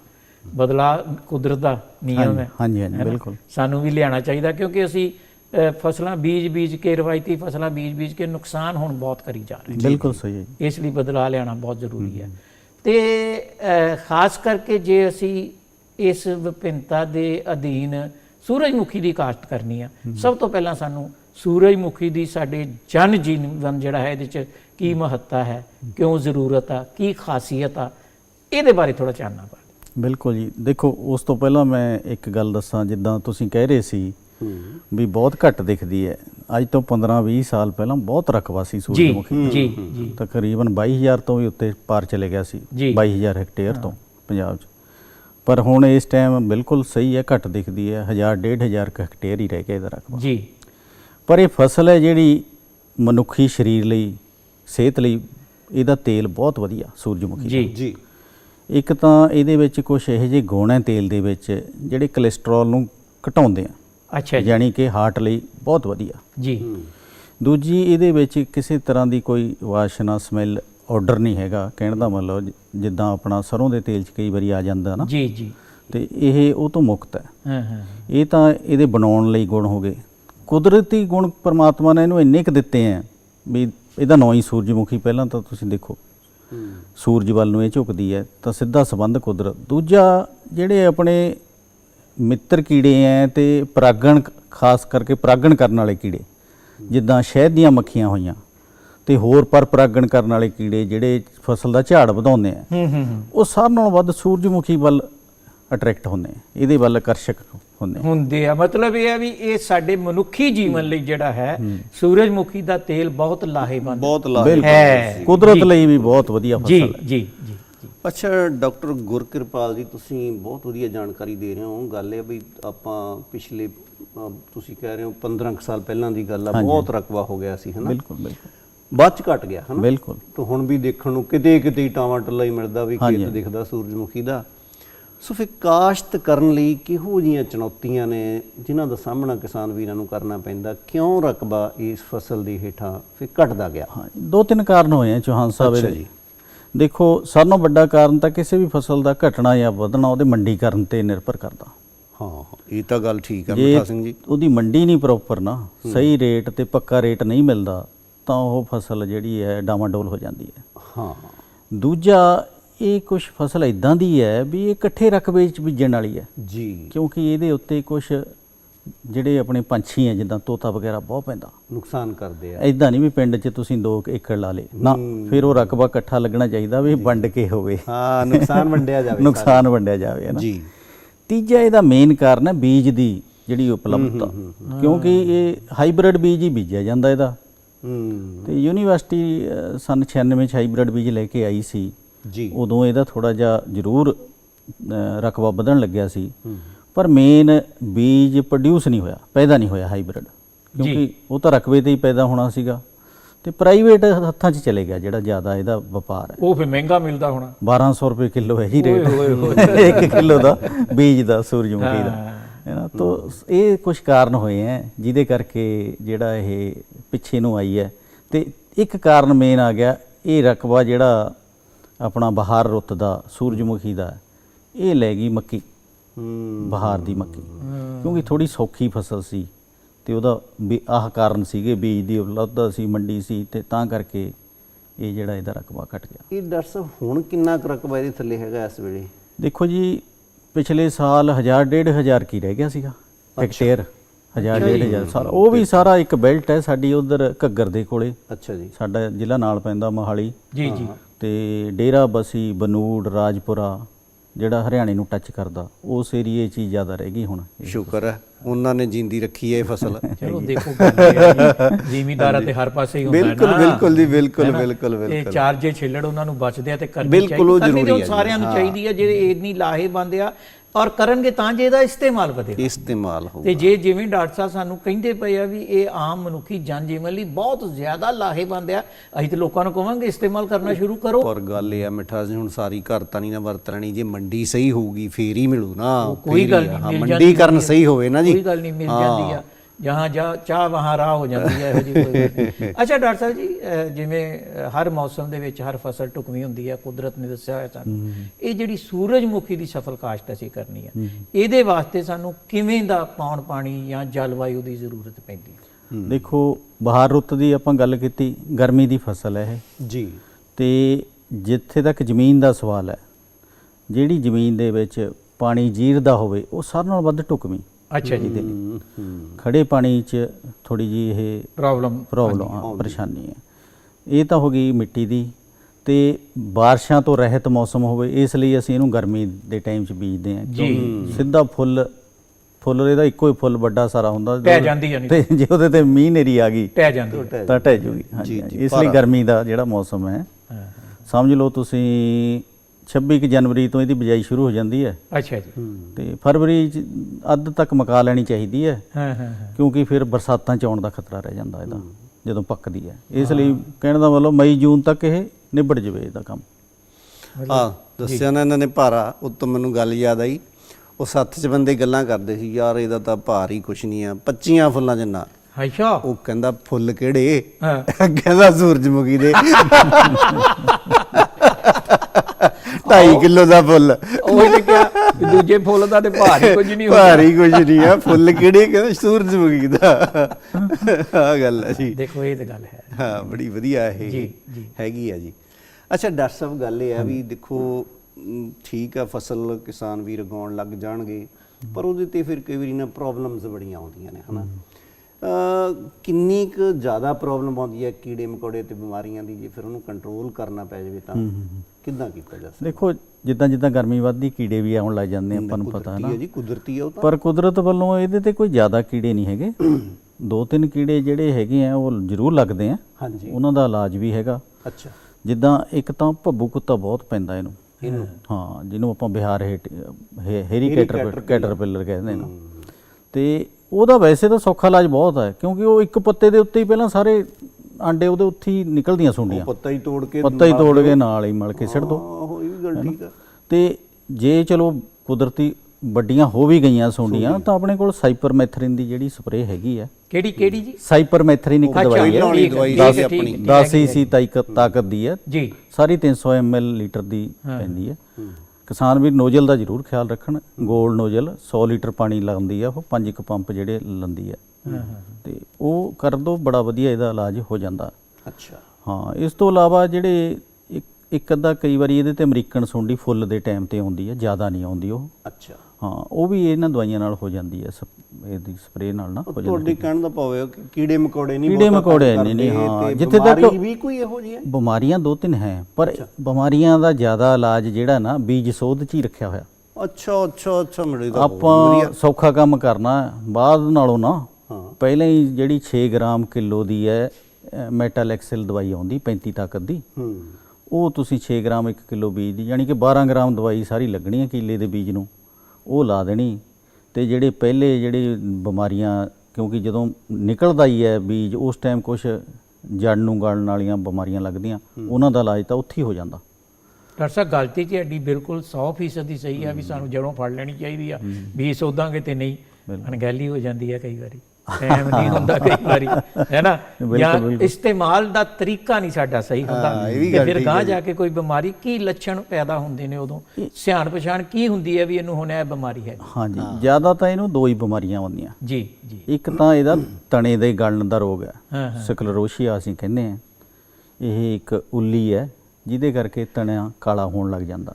ਬਦਲਾ ਕੁਦਰਤ ਦਾ ਨਿਯਮ ਹੈ। ਹਾਂਜੀ ਹਾਂਜੀ? ਬਿਲਕੁਲ। ਸਾਨੂੰ ਵੀ ਲਿਆਣਾ ਚਾਹੀਦਾ ਕਿਉਂਕਿ ਅਸੀਂ ਫਸਲਾਂ ਬੀਜ ਬੀਜ ਕੇ ਰਵਾਇਤੀ ਫਸਲਾਂ ਬੀਜ ਬੀਜ ਕੇ ਨੁਕਸਾਨ ਹੁਣ ਬਹੁਤ ਕਰੀ ਜਾ ਰਹੇ ਬਿਲਕੁਲ ਸਹੀ ਹੈ ਇਸ ਲਈ ਬਦਲਾ ਲਿਆਣਾ ਬਹੁਤ ਜ਼ਰੂਰੀ ਹੈ। ਤੇ ਖਾਸ ਕਰਕੇ ਜੇ ਅਸੀਂ ਇਸ ਵਿਭਿੰਨਤਾ ਦੇ ਅਧੀਨ ਸੂਰਜਮੁਖੀ ਦੀ ਕਾਸ਼ਤ ਕਰਨੀ ਆ ਸਭ ਤੋਂ ਪਹਿਲਾਂ ਸਾਨੂੰ ਸੂਰਜਮੁਖੀ ਦੀ ਸਾਡੇ ਜਨ ਜੀਵਨ ਜਿਹੜਾ ਹੈ ਇਹਦੇ ਚ ਕੀ ਮਹੱਤਤਾ ਹੈ ਕਿਉਂ ਜ਼ਰੂਰਤ ਆ ਕੀ ਖਾਸੀਅਤ ਆ ਇਹਦੇ ਬਾਰੇ ਥੋੜਾ ਚਾਨਣਾ ਪਾ ਬਿਲਕੁਲ ਜੀ। ਦੇਖੋ ਉਸ ਤੋਂ ਪਹਿਲਾਂ ਮੈਂ ਇੱਕ ਗੱਲ ਦੱਸਾਂ ਜਿੱਦਾਂ ਤੁਸੀਂ ਕਹਿ ਰਹੇ ਸੀ ਵੀ ਬਹੁਤ ਘੱਟ ਦਿਖਦੀ ਹੈ। ਅੱਜ ਤੋਂ 15-20 ਸਾਲ ਪਹਿਲਾਂ ਬਹੁਤ ਰਕਬਾ ਸੀ ਜੀ ਸੂਰਜਮੁਖੀ। ਜੀ ਜੀ। ਤਕਰੀਬਨ 22000 ਤੋਂ ਵੀ ਉੱਤੇ ਪਾਰ ਚਲੇ ਗਿਆ ਸੀ। ਜੀ। 22000 ਹੈਕਟੇਅਰ ਤੋਂ ਪੰਜਾਬ 'ਚ। ਪਰ ਹੁਣ ਇਸ ਟਾਈਮ ਬਿਲਕੁਲ ਸਹੀ ਹੈ ਘੱਟ ਦਿਖਦੀ ਹੈ। 1000 1500 ਹੈਕਟੇਅਰ ਹੀ ਰਹਿ ਗਿਆ ਇਹਦਾ ਰਕਬਾ। ਜੀ। ਪਰ ਇਹ ਫਸਲ ਹੈ ਜਿਹੜੀ ਮਨੁੱਖੀ ਸਰੀਰ ਲਈ ਸਿਹਤ ਲਈ ਇਹਦਾ ਤੇਲ ਬਹੁਤ ਵਧੀਆ ਸੂਰਜਮੁਖੀ ਦਾ। ਜੀ। ਜੀ। ਇੱਕ ਤਾਂ ਇਹਦੇ ਵਿੱਚ ਕੁਝ ਇਹੋ ਜਿਹੇ ਗੁਣ ਹੈ ਤੇਲ ਦੇ ਵਿੱਚ ਜਿਹੜੇ ਕੋਲੇਸਟ੍ਰੋਲ ਨੂੰ ਘਟਾਉਂਦੇ ਆ। ਅੱਛਾ ਜੀ। ਯਾਨੀ ਕਿ ਹਾਰਟ ਲਈ ਬਹੁਤ ਵਧੀਆ। ਜੀ। ਦੂਜੀ ਇਹਦੇ ਵਿੱਚ ਕਿਸੇ ਤਰ੍ਹਾਂ ਦੀ ਕੋਈ ਵਾਸ਼ਨਾ ਸਮੈਲ ਆਰਡਰ ਨਹੀਂ ਹੈਗਾ। ਕਹਿਣ ਦਾ ਮਤਲਬ ਜਿੱਦਾਂ ਆਪਣਾ ਸਰੋਂ ਦੇ ਤੇਲ 'ਚ ਕਈ ਵਾਰੀ ਆ ਜਾਂਦਾ ਨਾ। ਜੀ ਜੀ। ਤੇ ਇਹ ਉਹ ਤੋਂ ਮੁਕਤ ਹੈ। ਹਾਂ ਹਾਂ ਇਹ ਤਾਂ ਇਹਦੇ ਬਣਾਉਣ ਲਈ ਗੁਣ ਹੋ ਗਏ। ਕੁਦਰਤੀ ਗੁਣ ਪਰਮਾਤਮਾ ਨੇ ਇਹਨੂੰ ਇੰਨੇ ਕੁ ਦਿੱਤੇ ਆ ਵੀ ਇਹਦਾ ਨਾਂ ਹੀ ਸੂਰਜਮੁਖੀ। ਪਹਿਲਾਂ ਤਾਂ ਤੁਸੀਂ ਦੇਖੋ ਸੂਰਜ ਵੱਲ ਨੂੰ ਇਹ ਝੁਕਦੀ ਹੈ ਤਾਂ ਸਿੱਧਾ ਸੰਬੰਧ ਕੁਦਰਤ। ਦੂਜਾ ਜਿਹੜੇ ਆਪਣੇ ਮਿੱਤਰ ਕੀੜੇ ਐ ਤੇ ਪਰਾਗਣ ਖਾਸ ਕਰਕੇ ਪਰਾਗਣ ਕਰਨ ਵਾਲੇ ਕੀੜੇ। ਜਿੱਦਾਂ ਸ਼ਹਿਦ ਦੀਆਂ ਮੱਖੀਆਂ ਹੋਈਆਂ ਤੇ ਹੋਰ ਪਰ ਪਰਾਗਣ ਕਰਨ ਵਾਲੇ ਕੀੜੇ ਜਿਹੜੇ ਫਸਲ ਦਾ ਝਾੜ ਵਧਾਉਂਦੇ ਆ ਹੂੰ ਹੂੰ ਹੂੰ। ਉਹ ਸਾਰਿਆਂ ਨਾਲੋਂ ਵੱਧ ਸੂਰਜਮੁਖੀ ਵੱਲ ਅਟਰੈਕਟ ਹੁੰਦੇ ਆ ਇਹਦੇ ਵੱਲ ਆਕਰਸ਼ਕ ਹੁੰਦੇ ਆ। ਹੁੰਦੇ ਆ। ਮਤਲਬ ਇਹ ਹੈ ਵੀ ਇਹ ਸਾਡੇ ਮਨੁੱਖੀ ਜੀਵਨ ਲਈ ਜਿਹੜਾ ਹੈ ਸੂਰਜਮੁਖੀ ਦਾ ਤੇਲ ਬਹੁਤ ਲਾਹੇਵੰਦ ਬਹੁਤ ਲਾਭ ਹੈ। ਕੁਦਰਤ। ਲਈ ਵੀ ਬਹੁਤ ਵਧੀਆ ਫਸਲ ਹੈ। ਜੀ ਜੀ ਜੀ। ਅੱਛਾ ਡਾਕਟਰ ਗੁਰਕਿਰਪਾਲ ਜੀ ਤੁਸੀਂ ਬਹੁਤ ਵਧੀਆ ਜਾਣਕਾਰੀ ਦੇ ਰਹੇ ਹੋ। ਗੱਲ ਇਹ ਵੀ ਆਪਾਂ ਪਿਛਲੇ ਤੁਸੀਂ ਕਹਿ ਰਹੇ ਹੋ 15 ਕੁ ਸਾਲ ਪਹਿਲਾਂ ਦੀ ਗੱਲ ਆ ਬਹੁਤ ਰਕਬਾ ਹੋ ਗਿਆ ਸੀ ਹਨਾ? ਬਿਲਕੁਲ ਬਿਲਕੁਲ। ਬਾਅਦ ਚ ਘਟ ਗਿਆ ਹਨਾ? ਬਿਲਕੁਲ। ਤਾਂ ਹੁਣ ਵੀ ਦੇਖਣ ਨੂੰ ਕਿਤੇ ਕਿਤੇ ਟਾਵਾਂ ਟੱਲਾ ਹੀ ਮਿਲਦਾ ਵੀ ਖੇਤ ਦਿਖਦਾ ਸੂਰਜਮੁਖੀ ਦਾ। ਸੋ ਫਿਰ ਕਾਸ਼ਤ ਕਰਨ ਲਈ ਕਿਹੋ ਜੀਆਂ ਚੁਣੌਤੀਆਂ ਨੇ ਜਿਨ੍ਹਾਂ ਦਾ ਸਾਹਮਣਾ ਕਿਸਾਨ ਵੀਰਾਂ ਨੂੰ ਕਰਨਾ ਪੈਂਦਾ? ਕਿਉਂ ਰਕਬਾ ਇਸ ਫਸਲ ਦੇ ਹੇਠਾਂ ਫਿਰ ਘਟਦਾ ਗਿਆ? ਹਾਂ ਦੋ ਤਿੰਨ ਕਾਰਨ ਹੋਏ ਆ ਚੌਹਾਨ ਸਾਹਿਬ ਜੀ। ਦੇਖੋ ਸਾਰਿਆਂ ਨਾਲੋਂ ਵੱਡਾ ਕਾਰਨ ਤਾਂ ਕਿਸੇ ਵੀ ਫਸਲ ਦਾ ਘਟਣਾ ਜਾਂ ਵਧਣਾ ਉਹਦੇ ਮੰਡੀਕਰਨ ਤੇ ਨਿਰਭਰ ਕਰਦਾ। ਹਾਂ ਇਹ ਤਾਂ ਗੱਲ ਠੀਕ ਹੈ ਮਿੱਠਾ ਸਿੰਘ ਜੀ। ਉਹਦੀ ਮੰਡੀ ਨਹੀਂ ਪ੍ਰੋਪਰ ਨਾ ਸਹੀ ਰੇਟ ਤੇ ਪੱਕਾ ਰੇਟ ਨਹੀਂ ਮਿਲਦਾ ਤਾਂ ਉਹ ਫਸਲ ਜਿਹੜੀ ਹੈ ਡਾਮਾਡੋਲ ਹੋ ਜਾਂਦੀ ਹੈ। ਹਾਂ। ਦੂਜਾ ਇਹ ਕੁਝ ਫਸਲ ਇਦਾਂ ਦੀ ਹੈ ਵੀ ਇਹ ਇਕੱਠੇ ਰਕਬੇ 'ਚ ਬੀਜਣ ਵਾਲੀ ਹੈ। ਜੀ। ਕਿਉਂਕਿ ਇਹਦੇ ਉੱਤੇ ਕੁਝ ਜਿਹੜੇ ਆਪਣੇ ਪੰਛੀ ਆ ਜਿੱਦਾਂ ਤੋਤਾ ਵਗੈਰਾ ਬਹੁਤ ਪੈਂਦਾ। ਨੁਕਸਾਨ ਕਰਦੇ ਆ। ਐਦਾਂ ਨਹੀਂ ਵੀ ਪਿੰਡ 'ਚ ਤੁਸੀਂ 2 ਏਕੜ ਲਾ ਲੇ ਨਾ ਫਿਰ ਉਹ ਰਕਬਾ ਇਕੱਠਾ ਲੱਗਣਾ ਚਾਹੀਦਾ ਵੀ ਵੰਡ ਕੇ ਹੋਵੇ। ਹਾਂ ਨੁਕਸਾਨ ਵੰਡਿਆ ਜਾਵੇ ਨੁਕਸਾਨ ਵੰਡਿਆ ਜਾਵੇ ਹੈ ਨਾ? ਜੀ। ਤੀਜਾ ਇਹਦਾ ਮੇਨ ਕਾਰਨ ਹੈ ਬੀਜ ਦੀ ਜਿਹੜੀ ਉਪਲਬਧਤਾ। ਕਿਉਂਕਿ ਇਹ ਹਾਈਬ੍ਰਿਡ ਬੀਜ ਹੀ ਬੀਜਿਆ ਜਾਂਦਾ ਇਹਦਾ। ਤੇ ਯੂਨੀਵਰਸਿਟੀ ਸੰਨ 96 ਚ ਹਾਈਬ੍ਰਿਡ ਬੀਜ ਲੈ ਕੇ ਆਈ ਸੀ। ਜੀ। ਉਦੋਂ ਇਹਦਾ ਥੋੜਾ ਜਿਹਾ ਜ਼ਰੂਰ ਰਕਬਾ ਵਧਣ ਲੱਗਿਆ ਸੀ। ਪਰ ਮੇਨ ਬੀਜ ਪ੍ਰੋਡਿਊਸ ਨਹੀਂ ਹੋਇਆ ਪੈਦਾ ਨਹੀਂ ਹੋਇਆ ਹਾਈਬ੍ਰਿਡ ਕਿਉਂਕਿ ਉਹ ਤਾਂ ਰਕਬੇ ਤੇ ਹੀ ਪੈਦਾ ਹੋਣਾ ਸੀਗਾ ਤੇ ਪ੍ਰਾਈਵੇਟ ਹੱਥਾਂ 'ਚ ਚਲੇ ਗਿਆ ਜਿਹੜਾ ਜ਼ਿਆਦਾ ਇਹਦਾ ਵਪਾਰ ਹੈ। ਉਹ ਫਿਰ ਮਹਿੰਗਾ ਮਿਲਦਾ ਹੋਣਾ। 1200 ਰੁਪਏ ਕਿਲੋ ਹੈ ਜੀ ਰੇਟ 1 ਕਿਲੋ ਦਾ ਬੀਜ ਦਾ ਸੂਰਜਮੁਖੀ ਦਾ। ਹੈ। ਨਾ? ਤਾਂ ਇਹ ਕੁਝ ਕਾਰਨ ਹੋਏ ਹੈ ਜਿਹਦੇ ਕਰਕੇ ਜਿਹੜਾ ਇਹ ਪਿੱਛੇ ਨੂੰ ਆਈ ਹੈ। ਤੇ ਇੱਕ ਕਾਰਨ ਮੇਨ ਆ ਗਿਆ ਇਹ ਰਕਬਾ ਜਿਹੜਾ ਆਪਣਾ ਬਹਾਰ ਰੁੱਤ ਦਾ ਸੂਰਜਮੁਖੀ ਦਾ ਇਹ ਲੈ ਗਈ ਮੱਕੀ। ਹੂੰ ਬਹਾਰ ਦੀ ਮੱਕੀ। ਕਿਉਂਕਿ ਥੋੜੀ ਸੌਖੀ ਫਸਲ ਸੀ ਤੇ ਉਹਦਾ ਆਹ ਕਾਰਨ ਸੀਗੇ ਬੀਜ ਦੀ ਉਪਲਬਧਤਾ ਸੀ ਮੰਡੀ ਸੀ ਤੇ ਤਾਂ ਕਰਕੇ ਇਹ ਜਿਹੜਾ ਇਹਦਾ ਰਕਬਾ ਘਟ ਗਿਆ। ਇਹ ਡਾਕਟਰ ਸਾਹਿਬ ਹੁਣ ਕਿੰਨਾ ਕੁ ਰਕਬਾ ਇਹਦੇ ਥੱਲੇ ਹੈਗਾ ਇਸ ਵੇਲੇ? ਦੇਖੋ ਜੀ ਪਿਛਲੇ ਸਾਲ ਹਜ਼ਾਰ ਡੇਢ ਹਜ਼ਾਰ ਕੀ ਰਹਿ ਗਿਆ ਸੀਗਾ? ਹੈਕਟੇਅਰ ਹਜ਼ਾਰ ਡੇਢ ਹਜ਼ਾਰ ਸਾਰਾ ਉਹ ਵੀ ਸਾਰਾ ਇੱਕ ਬੈਲਟ ਹੈ ਸਾਡੀ ਉਧਰ ਘੱਗਰ ਦੇ ਕੋਲੇ। ਅੱਛਾ ਜੀ। ਸਾਡਾ ਜ਼ਿਲ੍ਹਾ ਨਾਲ ਪੈਂਦਾ ਮੋਹਾਲੀ। ਜੀ ਜੀ। ਤੇ ਡੇਰਾ ਬਸੀ ਬਨੂੜ ਰਾਜਪੁਰਾ ਜਿਹੜਾ ਹਰਿਆਣੇ ਨੂੰ ਟੱਚ ਕਰਦਾ ਉਸ ਏਰੀਏ 'ਚ ਹੀ ਜ਼ਿਆਦਾ ਰਹਿ ਗਈ ਹੁਣ। ਸ਼ੁਕਰ ਹੈ ਉਹਨਾਂ ਨੇ ਜਿੰਦੀ ਰੱਖੀ ਹੈ ਇਹ ਫਸਲ ਚਲੋ ਦੇਖੋ ਜ਼ਿਮੀਂਦਾਰਾਂ ਤੇ ਹਰ ਪਾਸੇ ਹੀ ਹੁੰਦਾ ਹੈ ਬਿਲਕੁਲ, ਨਾ ਬਿਲਕੁਲ ਜੀ, ਬਿਲਕੁਲ, ਹੈ ਨਾ? ਬਿਲਕੁਲ, ਇਹ ਬਿਲਕੁਲ। ਚਾਰ ਜੇ ਛਿੱਲੜ ਉਹਨਾਂ ਨੂੰ ਬਚਦੇ ਆ ਤੇ ਕਰਨੀ ਬਿਲਕੁਲ ਕਰਨੀ ਤੇ ਜ਼ਰੂਰੀ ਹੈ। ਸਾਰਿਆਂ ਨੂੰ ਚਾਹੀਦੀ ਹੈ ਜਿਹੜੇ ਇੰਨੀ ਲਾਹੇ ਬੰਦੇ ਆ ਔਰ ਕਰਨਗੇ ਤਾਂ ਜੇ ਇਹਦਾ ਇਸਤੇਮਾਲ ਵਧੇਗਾ। ਇਸਤੇਮਾਲ ਹੋ ਤੇ ਜੇ ਜਿਵੇਂ ਡਾਕਟਰ ਸਾਹਿਬ ਸਾਨੂੰ ਕਹਿੰਦੇ ਪਏ ਆ ਵੀ ਇਹ ਆਮ ਮਨੁੱਖੀ ਜਨ ਜੀਵਨ ਲਈ ਬਹੁਤ ਜ਼ਿਆਦਾ ਲਾਹੇਵੰਦ ਆ ਅਸੀਂ ਤੇ ਲੋਕਾਂ ਨੂੰ ਕਹਾਂਗੇ ਇਸਤੇਮਾਲ ਕਰਨਾ ਸ਼ੁਰੂ ਕਰੋ। ਪਰ ਗੱਲ ਇਹ ਆ ਮਿੱਠਾ ਜੀ ਹੁਣ ਸਾਰੀ ਘਰ ਤਾਂ ਨਹੀਂ ਨਾ ਵਰਤਣੀ ਜੇ ਮੰਡੀ ਸਹੀ ਹੋਊਗੀ ਫੇਰ ਹੀ ਮਿਲੂ ਨਾ ਕੋਈ ਗੱਲ। ਨਹੀਂ ਮੰਡੀਕਰਨ ਸਹੀ ਹੋਵੇ ਨਾ ਜੀ। ਕੋਈ ਗੱਲ ਨਹੀਂ ਮਿਲ ਜਾਂਦੀ ਆ। ਜਹਾਂ ਜਾ ਚਾਹ ਵਹਾਂ ਰਾਹ ਹੋ ਜਾਂਦੀ ਹੈ ਇਹੋ ਜਿਹੀ ਕੋਈ ਗੱਲ ਨਹੀਂ। ਅੱਛਾ ਡਾਕਟਰ ਸਾਹਿਬ ਜੀ ਜਿਵੇਂ ਹਰ ਮੌਸਮ ਦੇ ਵਿੱਚ ਹਰ ਫਸਲ ਢੁਕਵੀਂ ਹੁੰਦੀ ਹੈ ਕੁਦਰਤ ਨੇ ਦੱਸਿਆ ਹੋਇਆ ਸਾਨੂੰ। ਇਹ ਜਿਹੜੀ ਸੂਰਜਮੁਖੀ ਦੀ ਸਫਲ ਕਾਸ਼ਤ ਅਸੀਂ ਕਰਨੀ ਹੈ ਇਹਦੇ ਵਾਸਤੇ ਸਾਨੂੰ ਕਿਵੇਂ ਦਾ ਪੌਣ ਪਾਣੀ ਜਾਂ ਜਲਵਾਯੂ ਦੀ ਜ਼ਰੂਰਤ ਪੈਂਦੀ ਹੈ? ਦੇਖੋ ਬਹਾਰ ਰੁੱਤ ਦੀ ਆਪਾਂ ਗੱਲ ਕੀਤੀ ਗਰਮੀ ਦੀ ਫਸਲ ਹੈ ਇਹ। ਜੀ। ਤੇ ਜਿੱਥੇ ਤੱਕ ਜ਼ਮੀਨ ਦਾ ਸਵਾਲ ਹੈ ਜਿਹੜੀ ਜ਼ਮੀਨ ਦੇ ਵਿੱਚ ਪਾਣੀ ਜੀਰਦਾ ਹੋਵੇ ਉਹ ਸਾਰਿਆਂ ਨਾਲੋਂ ਵੱਧ ਢੁਕਵੀਂ। ਅੱਛਾ ਜੀ ਹੂੰ ਖੜੇ ਪਾਣੀ 'ਚ ਥੋੜੀ ਜੀ ਇਹ ਪ੍ਰੋਬਲਮ ਪ੍ਰੋਬਲਮ ਆ ਪਰੇਸ਼ਾਨੀ ਹੈ ਇਹ ਤਾਂ ਹੋ ਗਈ ਮਿੱਟੀ ਦੀ ਤੇ ਬਾਰਿਸ਼ਾਂ ਤੋਂ ਰਹਿਤ ਮੌਸਮ ਹੋਵੇ ਇਸ ਲਈ ਅਸੀਂ ਇਹਨੂੰ ਗਰਮੀ ਦੇ ਟਾਈਮ 'ਚ ਬੀਜਦੇ ਹਾਂ। ਕਿਉਂਕਿ ਸਿੱਧਾ ਫੁੱਲ ਫੁੱਲ ਇਹਦਾ ਇੱਕੋ ਹੀ ਫੁੱਲ ਵੱਡਾ ਸਾਰਾ ਹੁੰਦਾ। ਟਹਿ ਜਾਂਦੀ ਨਹੀਂ ਤੇ। ਜੇ ਉਹਦੇ ਤੇ ਮੀਂਹ ਨੇਰੀ ਆ ਗਈ ਟਹਿ ਜਾਂਦੀ ਤਾਂ ਢਹਿ ਜੂਗੀ। ਹਾਂਜੀ ਹਾਂਜੀ। ਇਸ ਲਈ ਗਰਮੀ ਦਾ ਜਿਹੜਾ ਮੌਸਮ ਹਾਂ, ਸਮਝ ਲਓ ਤੁਸੀਂ 26 ਕੁ ਜਨਵਰੀ ਤੋਂ ਇਹਦੀ ਬਿਜਾਈ ਸ਼ੁਰੂ ਹੋ ਜਾਂਦੀ ਹੈ। ਅੱਛਾ ਜੀ। ਤੇ ਫਰਵਰੀ 'ਚ ਅੱਧ ਤੱਕ ਮਕਾ ਲੈਣੀ ਚਾਹੀਦੀ ਹੈ। ਹਾਂ ਹਾਂ ਹਾਂ। ਕਿਉਂਕਿ ਫਿਰ ਬਰਸਾਤਾਂ ਚ ਆਉਣ ਦਾ ਖਤਰਾ ਰਹਿ ਜਾਂਦਾ ਇਹਦਾ ਜਦੋਂ ਪੱਕਦੀ ਹੈ। ਇਸ ਲਈ ਕਹਿਣ ਦਾ ਮਤਲਬ ਮਈ ਜੂਨ ਤੱਕ ਇਹ ਨਿਬੜ ਜਵੇ ਇਹਦਾ ਕੰਮ। ਆ ਦੱਸਿਆ ਨਾ ਇਹਨਾਂ ਨੇ ਭਾਰਾ ਉਤੋਂ ਮੈਨੂੰ ਗੱਲ ਯਾਦ ਆਈ। ਉਹ ਸੱਥ ਚ ਬੰਦੇ ਗੱਲਾਂ ਕਰਦੇ ਸੀ ਯਾਰ ਇਹਦਾ ਤਾਂ ਭਾਰ ਹੀ ਕੁਛ ਨਹੀਂ ਆ 25 ਫੁੱਲਾਂ ਜਿੰਨਾ ਅੱਛਾ। ਉਹ ਕਹਿੰਦਾ ਫੁੱਲ ਕਿਹੜੇ? ਹਾਂ। ਕਹਿੰਦਾ ਸੂਰਜਮੁਖੀ ਦੇ। 2.5 ਕਿਲੋ ਦਾ ਫੁੱਲ। ਉਹ ਇਹਨੇ ਕਿਹਾ ਵੀ ਦੂਜੇ ਫੁੱਲ ਦਾ ਤੇ ਭਾਰ ਕੁਝ ਨਹੀਂ ਹੁੰਦਾ। ਭਾਰੀ ਕੁਝ ਨਹੀਂ ਆ ਫੁੱਲ ਕਿਹੜੇ ਕਹਿੰਦਾ ਸੂਰਜਮੁਖੀ ਦਾ। ਆ ਗੱਲ ਹੈ ਜੀ। ਦੇਖੋ ਇਹ ਤੇ ਗੱਲ ਹੈ। ਹਾਂ ਬੜੀ ਵਧੀਆ ਇਹ ਜੀ, ਜੀ। ਹੈਗੀ ਆ ਜੀ। ਅੱਛਾ ਡਾਕਟਰ ਸਾਹਿਬ ਗੱਲ ਇਹ ਆ ਵੀ ਦੇਖੋ ਮ, ਠੀਕ ਆ ਫਸਲ ਕਿਸਾਨ ਵੀਰ ਉਗਾਉਣ ਲੱਗ ਜਾਣਗੇ ਪਰ ਉਹਦੇ ਤੇ ਫਿਰ ਕਈ ਵਾਰੀ ਨਾ ਪ੍ਰੋਬਲਮਸ ਬੜੀਆਂ ਆਉਂਦੀਆਂ ਨੇ ਹਨਾ? ਅ ਕਿੰਨੀ ਕੁ ਜ਼ਿਆਦਾ ਪ੍ਰੋਬਲਮ ਆਉਂਦੀ ਹੈ ਕੀੜੇ ਮਕੌੜੇ ਤੇ ਬਿਮਾਰੀਆਂ ਦੀ ਜੇ ਫਿਰ ਉਹਨੂੰ ਕੰਟਰੋਲ ਕਰਨਾ ਪੈ ਜਾਵੇ ਤਾਂ? ਕਿੱਦਾਂ ਕੀਤਾ ਜਾ ਸਕਦਾ? ਦੇਖੋ ਜਿੱਦਾਂ ਜਿੱਦਾਂ ਗਰਮੀ ਵੱਧਦੀ ਕੀੜੇ ਵੀ ਆਉਣ ਲੱਗ ਜਾਂਦੇ ਆਪਾਂ ਨੂੰ ਪਤਾ ਹੈ ਨਾ ਹੈ ਜੀ ਕੁਦਰਤੀ ਆ ਉਹ ਤਾਂ। ਪਰ ਕੁਦਰਤ ਵੱਲੋਂ ਇਹਦੇ ਤੇ ਕੋਈ ਜ਼ਿਆਦਾ ਕੀੜੇ ਨਹੀਂ ਹੈਗੇ। ਦੋ ਤਿੰਨ ਕੀੜੇ ਜਿਹੜੇ ਹੈਗੇ ਆ ਉਹ ਜ਼ਰੂਰ ਲੱਗਦੇ ਆ। ਹਾਂਜੀ। ਉਹਨਾਂ ਦਾ ਇਲਾਜ ਵੀ ਹੈਗਾ। ਅੱਛਾ। ਜਿੱਦਾਂ ਇੱਕ ਤਾਂ ਭੱਬੂ ਕੁੱਤਾ ਬਹੁਤ ਪੈਂਦਾ ਇਹਨੂੰ। ਇਹਨੂੰ? ਹਾਂ ਜਿਹਨੂੰ ਆਪਾਂ ਬਿਹਾਰ ਹੈਰੀ ਕੈਟਰ ਕੈਟਰਪਿਲਰ ਕਹਿੰਦੇ ਨੇ। ਤੇ ਉਹਦਾ ਵੈਸੇ ਤਾਂ ਸੌਖਾ ਇਲਾਜ ਬਹੁਤ ਹੈ ਕਿਉਂਕਿ ਉਹ ਇੱਕ ਪੱਤੇ ਦੇ ਉੱਤੇ ਹੀ ਪਹਿਲਾਂ ਸਾਰੇ ਆਂਡੇ ਉਹਦੇ ਉੱਥੇ ਹੀ ਨਿਕਲਦੀਆਂ ਸੁੰਡੀਆਂ। ਪੱਤਾ ਹੀ ਤੋੜ ਕੇ ਪੱਤਾ ਹੀ ਤੋੜ ਕੇ ਨਾਲ ਹੀ ਮਲ ਕੇ ਸਿੱਟ ਦੋ। ਹਾਂ ਉਹ ਇਹ ਵੀ ਗੱਲ ਠੀਕ ਆ। ਤੇ ਜੇ ਚਲੋ ਕੁਦਰਤੀ ਵੱਡੀਆਂ ਹੋ ਵੀ ਗਈਆਂ ਸੁੰਡੀਆਂ ਤਾਂ ਆਪਣੇ ਕੋਲ ਸਾਈਪਰਮੈਥਰਿਨ ਦੀ ਜਿਹੜੀ ਸਪਰੇਅ ਹੈਗੀ ਆ। ਕਿਹੜੀ ਕਿਹੜੀ ਜੀ? ਸਾਈਪਰਮੈਥਰਿਨ ਇੱਕ ਦਵਾਈ ਹੈ ਵਾਲੀ ਠੀਕ ਹੈ, ਦਵਾਈ ਠੀਕ ਹੈ, ਸੀ ਠੀਕ ਆਪਣੀ। ਹੈ। 10 ਈਸੀ ਤਾਕਤ ਤਾਕਤ ਦੀ ਹੈ ਜੀ। ਸਾਰੀ 300 ml ਲੀਟਰ ਦੀ ਪੈਂਦੀ ਹੈ। ਕਿਸਾਨ ਵੀ ਨੋਜ਼ਲ ਦਾ ਜ਼ਰੂਰ ਖਿਆਲ ਰੱਖਣ। ਗੋਲ ਨੋਜ਼ਲ 100 ਲੀਟਰ ਪਾਣੀ ਲਾਉਂਦੀ ਆ ਉਹ। ਪੰਜ ਇੱਕ ਪੰਪ ਜਿਹੜੇ ਲੰਦੀ ਆ। ਤੇ ਉਹ ਕਰ ਦੋ ਬੜਾ ਵਧੀਆ ਇਹਦਾ ਇਲਾਜ ਹੋ ਜਾਂਦਾ। ਅੱਛਾ। ਹਾਂ ਇਸ ਤੋਂ ਇਲਾਵਾ ਜਿਹੜੇ ਇੱਕ ਅੱਧਾ ਕਈ ਵਾਰੀ ਇਹਦੇ ਤੇ ਅਮਰੀਕਨ ਸੁੰਡੀ ਫੁੱਲ ਦੇ ਟਾਈਮ ਤੇ ਆਉਂਦੀ ਹੈ ਜ਼ਿਆਦਾ ਨਹੀਂ ਆਉਂਦੀ ਉਹ। ਅੱਛਾ। ਹਾਂ ਉਹ ਵੀ ਇਹਨਾਂ ਦਵਾਈਆਂ ਨਾਲ ਹੋ ਜਾਂਦੀ ਹੈ ਇਹਦੀ ਸਪਰੇਅ ਨਾਲ ਨਾ ਹੋ ਜਾਂਦੀ ਤੁਹਾਡੇ ਕਹਿਣ ਦਾ ਭਾਵੇਂ ਕਿ ਕੀੜੇ ਮਕੌੜੇ ਨਹੀਂ ਕੀੜੇ ਮਕੌੜੇ ਨਹੀਂ, ਨਹੀਂ, ਹਾਂ, ਜਿੱਥੇ ਤੱਕ- ਵੀ ਕੋਈ ਇਹੋ ਜਿਹੀ ਹੈ? ਬਿਮਾਰੀਆਂ ਦੋ ਤਿੰਨ ਹੈ ਪਰ ਬਿਮਾਰੀਆਂ ਦਾ ਜ਼ਿਆਦਾ ਇਲਾਜ ਜਿਹੜਾ ਨਾ ਬੀਜ ਸੋਧ ਚ ਹੀ ਰੱਖਿਆ ਹੋਇਆ। ਅੱਛਾ ਅੱਛਾ ਅੱਛਾ ਮੇਰੇ ਦਾ ਆਪਾਂ ਸੌਖਾ ਕੰਮ ਕਰਨਾ ਬਾਅਦ ਨਾਲੋਂ ਨਾ ਪਹਿਲਾਂ ਹੀ ਜਿਹੜੀ 6 ਗ੍ਰਾਮ ਕਿਲੋ ਦੀ ਹੈ ਮੈਟਾਲੈਕਸਲ ਦਵਾਈ ਆਉਂਦੀ 35 ਤਾਕਤ ਦੀ। ਹੂੰ। ਉਹ ਤੁਸੀਂ 6 ਗ੍ਰਾਮ 1 ਕਿਲੋ ਬੀਜ ਦੀ ਯਾਨੀ ਕਿ 12 ਗ੍ਰਾਮ ਦਵਾਈ ਸਾਰੀ ਲੱਗਣੀ ਹੈ ਕਿੱਲੇ ਦੇ ਬੀਜ ਨੂੰ। ਉਹ ਲਾ ਦੇਣੀ ਤੇ ਜਿਹੜੇ ਪਹਿਲੇ ਜਿਹੜੇ ਬਿਮਾਰੀਆਂ ਕਿਉਂਕਿ ਜਦੋਂ ਨਿਕਲਦਾ ਹੀ ਹੈ ਬੀਜ ਉਸ ਟਾਈਮ ਕੁਝ ਜੜ ਨੂੰ ਗਲਣ ਵਾਲੀਆਂ ਬਿਮਾਰੀਆਂ ਲੱਗਦੀਆਂ ਉਹਨਾਂ ਦਾ ਇਲਾਜ ਤਾਂ ਉੱਥੇ ਹੀ ਹੋ ਜਾਂਦਾ। ਡਾਕਟਰ ਸਾਹਿਬ ਗਲਤੀ ਤੁਹਾਡੀ ਬਿਲਕੁਲ 100% ਹੀ ਸਹੀ ਹੈ ਵੀ ਸਾਨੂੰ ਜੜੋਂ ਫੜ ਲੈਣੀ ਚਾਹੀਦੀ ਆ ਵੀ ਸੋਧਾਂਗੇ ਤੇ ਨਹੀਂ ਅਣਗਹਿਲੀ ਹੋ ਜਾਂਦੀ ਹੈ ਕਈ ਵਾਰੀ। ਟਾਈਮ ਨਹੀਂ ਹੁੰਦਾ ਕਈ ਵਾਰੀ ਹੈ ਨਾ ਜਾਂ ਇਸਤੇਮਾਲ ਦਾ ਤਰੀਕਾ ਨਹੀਂ ਸਾਡਾ ਸਹੀ ਹੁੰਦਾ। ਤੇ ਫਿਰ ਗਾਂ ਜਾ। ਕੇ ਕੋਈ ਬਿਮਾਰੀ ਕੀ ਲੱਛਣ ਪੈਦਾ ਹੁੰਦੇ ਨੇ ਉਦੋਂ? ਸਿਆਣ ਪਛਾਣ ਕੀ ਹੁੰਦੀ ਹੈ ਵੀ ਇਹਨੂੰ ਹੁਣ ਇਹ ਬਿਮਾਰੀ ਹੈ? ਹਾਂਜੀ ਜ਼ਿਆਦਾ ਤਾਂ ਇਹਨੂੰ ਦੋ ਹੀ ਬਿਮਾਰੀਆਂ ਆਉਂਦੀਆਂ ਜੀ ਜੀ। ਇੱਕ ਤਾਂ ਇਹਦਾ ਤਣੇ ਦੇ ਗਲਣ ਦਾ ਰੋਗ ਹੈ ਸਕਲਰੋਸ਼ੀਆ ਅਸੀਂ ਕਹਿੰਦੇ ਆ ਇਹ ਇੱਕ ਉੱਲੀ ਹੈ ਜਿਹਦੇ ਕਰਕੇ ਤਣਿਆ ਕਾਲਾ ਹੋਣ ਲੱਗ ਜਾਂਦਾ।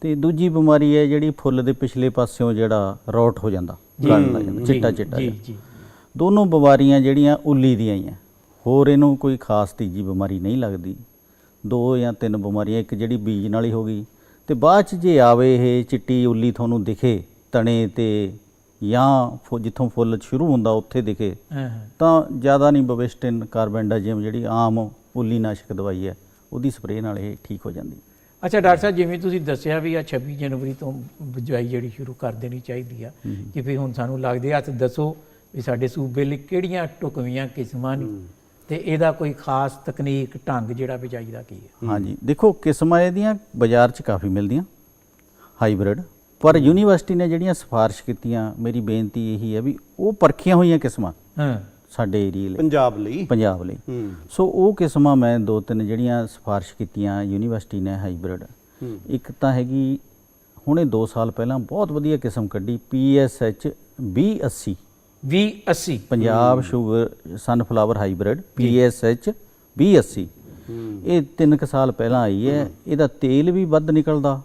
ਤੇ ਦੂਜੀ ਬਿਮਾਰੀ ਹੈ ਜਿਹੜੀ ਫੁੱਲ ਦੇ ਪਿਛਲੇ ਪਾਸਿਓਂ ਜਿਹੜਾ ਰੌਟ ਹੋ ਜਾਂਦਾ ਗਲਣ ਲੱਗ ਜਾਂਦਾ ਚਿੱਟਾ ਚਿੱਟਾ ਜੀ। ਜੀ। ਦੋਨੋਂ ਬਿਮਾਰੀਆਂ ਜਿਹੜੀਆਂ ਉੱਲੀ ਦੀਆਂ ਹੀ ਆ। ਹੋਰ ਇਹਨੂੰ ਕੋਈ ਖਾਸ ਤੀਜੀ ਬਿਮਾਰੀ ਨਹੀਂ ਲੱਗਦੀ। ਦੋ ਜਾਂ ਤਿੰਨ ਬਿਮਾਰੀਆਂ ਇੱਕ ਜਿਹੜੀ ਬੀਜ ਨਾਲ ਹੀ ਹੋ ਗਈ। ਤੇ ਬਾਅਦ ਚ ਜੇ ਆਵੇ ਇਹ ਚਿੱਟੀ ਉੱਲੀ ਤੁਹਾਨੂੰ ਦਿਖੇ ਤਣੇ ਤੇ ਜਾਂ ਜਿੱਥੋਂ ਫੁੱਲ ਸ਼ੁਰੂ ਹੁੰਦਾ ਉੱਥੇ ਦਿਖੇ ਤਾਂ ਜ਼ਿਆਦਾ ਨਹੀਂ ਬਵਿਸਟਿਨ ਕਾਰਬੈਂਡਾਜੀਮ ਜਿਹੜੀ ਆਮ ਉੱਲੀ ਨਾਸ਼ਕ ਦਵਾਈ ਹੈ ਉਹਦੀ ਸਪਰੇਅ ਨਾਲ ਇਹ ਠੀਕ ਹੋ ਜਾਂਦੀ। ਅੱਛਾ ਡਾਕਟਰ ਸਾਹਿਬ ਜਿਵੇਂ ਤੁਸੀਂ ਦੱਸਿਆ ਵੀ ਆ 26 ਜਨਵਰੀ ਤੋਂ ਬਿਜਾਈ ਜਿਹੜੀ ਸ਼ੁਰੂ ਕਰ ਦੇਣੀ ਚਾਹੀਦੀ ਆ ਕਿ ਵੀ ਹੁਣ ਸਾਨੂੰ ਲੱਗਦੇ ਹੱਥ ਦੱਸੋ ਵੀ ਸਾਡੇ ਸੂਬੇ ਲਈ ਕਿਹੜੀਆਂ ਟੁਕਵੀਆਂ ਕਿਸਮਾਂ ਨੇ ਤੇ ਇਹਦਾ ਕੋਈ ਖਾਸ ਤਕਨੀਕ ਢੰਗ ਜਿਹੜਾ ਬਿਜਾਈ ਦਾ ਕੀ ਹੈ। ਹਾਂਜੀ। ਦੇਖੋ ਕਿਸਮਾਂ ਇਹਦੀਆਂ ਬਾਜ਼ਾਰ 'ਚ ਕਾਫੀ ਮਿਲਦੀਆਂ ਹਾਈਬ੍ਰਿਡ। ਪਰ ਯੂਨੀਵਰਸਿਟੀ ਨੇ ਜਿਹੜੀਆਂ ਸਿਫਾਰਿਸ਼ ਕੀਤੀਆਂ ਮੇਰੀ ਬੇਨਤੀ ਇਹੀ ਹੈ ਵੀ ਉਹ ਪਰਖੀਆਂ ਹੋਈਆਂ ਕਿਸਮਾਂ ਹਾਂ। ਸਾਡੇ ਏਰੀਏ ਲਈ। ਪੰਜਾਬ ਲਈ। ਪੰਜਾਬ ਲਈ। ਸੋ ਉਹ ਕਿਸਮਾਂ ਮੈਂ ਦੋ ਤਿੰਨ ਜਿਹੜੀਆਂ ਸਿਫਾਰਿਸ਼ ਕੀਤੀਆਂ ਯੂਨੀਵਰਸਿਟੀ ਨੇ ਹਾਈਬ੍ਰਿਡ। ਇੱਕ ਤਾਂ ਹੈਗੀ ਹੁਣੇ 2 ਸਾਲ ਪਹਿਲਾਂ ਬਹੁਤ ਵਧੀਆ ਕਿਸਮ ਕੱਢੀ PSH 2080 2080 Punjab sugar sunflower hybrid PSH 2080 ਹੂੰ। ਇਹ 3 ਕੁ ਸਾਲ ਪਹਿਲਾਂ ਆਈ ਹੈ। ਇਹਦਾ ਤੇਲ ਵੀ ਵੱਧ ਨਿਕਲਦਾ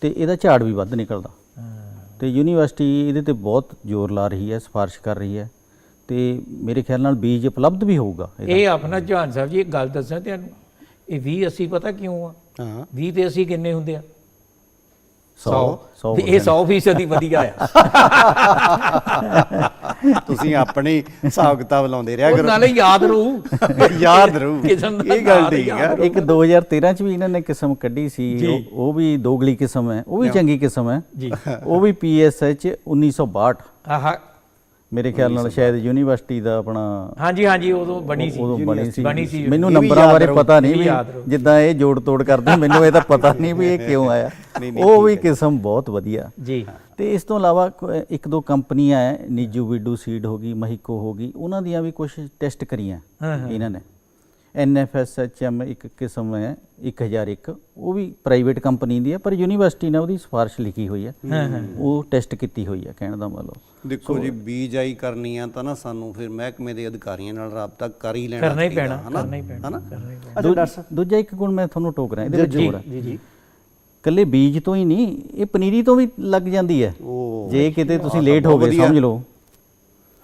ਤੇ ਇਹਦਾ ਝਾੜ ਵੀ ਵੱਧ ਨਿਕਲਦਾ। ਤੇ ਯੂਨੀਵਰਸਿਟੀ ਇਹਦੇ ਤੇ ਬਹੁਤ ਜ਼ੋਰ ਲਾ ਰਹੀ ਹੈ ਸਿਫਾਰਿਸ਼ ਕਰ ਰਹੀ ਹੈ ਤੇ ਮੇਰੇ ਖਿਆਲ ਨਾਲ ਬੀਜ ਉਪਲਬਧ ਵੀ ਹੋਊਗਾ। ਇਹ ਆਪਣਾ ਜਹਾਨ ਸਾਹਿਬ ਜੀ ਇੱਕ ਗੱਲ ਦੱਸਾਂ ਤੁਹਾਨੂੰ। ਇਹ 2080 ਪਤਾ ਕਿਉਂ ਆ? ਹਾਂ। 20 ਤੇ 80 ਕਿੰਨੇ ਹੁੰਦੇ ਆ? ਸੌ, ਸੌ। ਵੀ ਇਹ 100% ਹੀ ਵਧੀਆ ਆ। ਤੁਸੀਂ ਆਪਣੇ ਹਿਸਾਬ ਕਿਤਾਬ ਲਾਉਂਦੇ ਰਿਹਾ ਕਰੋ। ਨਾਲੇ ਯਾਦ ਰਹੂ। ਯਾਦ ਰਹੂ। ਦਾ ਇਹ ਗੱਲ ਠੀਕ ਹੈ ਇੱਕ 2013 ਚ ਵੀ ਇਹਨਾਂ ਨੇ ਕਿਸਮ ਕੱਢੀ ਸੀ। ਉਹ- ਵੀ ਦੋਗਲੀ ਕਿਸਮ ਹੈ ਉਹ ਵੀ ਚੰਗੀ ਕਿਸਮ ਹੈ। ਜੀ। ਉਹ ਵੀ PSH 1962 ਆਹ ਮੇਰੇ ਖਿਆਲ ਨਾਲ ਸ਼ਾਇਦ ਯੂਨੀਵਰਸਿਟੀ ਦਾ ਆਪਣਾ ਹਾਂਜੀ ਹਾਂਜੀ ਉਦੋਂ ਬਣੀ ਸੀ ਉਦੋਂ ਬਣੀ ਸੀ। ਬਣੀ ਸੀ। ਮੈਨੂੰ ਨੰਬਰਾਂ ਬਾਰੇ ਪਤਾ ਨਹੀਂ ਵੀ। ਜਿੱਦਾਂ ਇਹ ਜੋੜ ਤੋੜ ਕਰਦੇ ਮੈਨੂੰ ਇਹ ਤਾਂ ਪਤਾ ਨਹੀਂ ਵੀ ਇਹ ਕਿਉਂ ਆਇਆ। ਉਹ ਵੀ ਕਿਸਮ ਬਹੁਤ ਵਧੀਆ। ਜੀ। ਤੇ ਇਸ ਤੋਂ ਇਲਾਵਾ ਇੱਕ ਦੋ ਕੰਪਨੀਆਂ ਹੈ ਨੀਜੂ ਵਿਡੂ ਸੀਡ ਹੋ ਗਈ ਮਹਿਕੋ ਹੋ ਗਈ ਉਹਨਾਂ ਦੀਆਂ ਵੀ ਕੁਝ ਟੈਸਟ ਕਰੀਆਂ। ਇਹਨਾਂ ਨੇ। ਐਨਐਫਐਸਐਚਐਮ ਇੱਕ ਕਿਸਮ ਹੈ 1001 ਉਹ ਵੀ ਪ੍ਰਾਈਵੇਟ ਕੰਪਨੀ ਦੀ ਹੈ ਪਰ ਯੂਨੀਵਰਸਿਟੀ ਨੇ ਉਹਦੀ ਸਿਫਾਰਿਸ਼ ਲਿਖੀ ਹੋਈ ਹੈ। ਉਹ ਟੈਸਟ ਕੀਤੀ ਹੋਈ ਹੈ ਕਹਿਣ ਦਾ ਮਤਲਬ। ਦੇਖੋ ਜੀ ਬੀਜਾਈ ਕਰਨੀ ਆ ਤਾਂ ਨਾ ਸਾਨੂੰ ਫਿਰ ਮਹਿਕਮੇ ਦੇ ਅਧਿਕਾਰੀਆਂ ਨਾਲ ਰਾਬਤਾ ਕਰ ਹੀ ਲੈਣਾ ਕਰਨਾ ਹੀ ਚਾਹੀਦਾ, ਪੈਣਾ ਹਨਾ? ਕਰਨਾ ਹੀ ਪੈਣਾ ਹਨਾ? ਕਰਨਾ ਹੀ ਪੈਣਾ। ਅੱਛਾ ਡਾਕਟਰ ਸਾਹਿਬ। ਦੂਜਾ ਇੱਕ ਗੁਣ ਮੈਂ ਤੁਹਾਨੂੰ ਟੋਕ ਰਿਹਾ ਇਹਦੇ ਵਿੱਚ ਜੀ ਹੋਰ ਹੈ। ਜੀ ਜੀ। ਕੱਲੇ ਬੀਜ ਤੋਂ ਹੀ ਨਹੀਂ ਇਹ ਪਨੀਰੀ ਤੋਂ ਵੀ ਲੱਗ ਜਾਂਦੀ ਹੈ। ਉਹ ਜੇ ਕਿਤੇ ਤੁਸੀਂ ਲੇਟ ਹੋ ਗਏ। ਸਮਝ ਲਓ।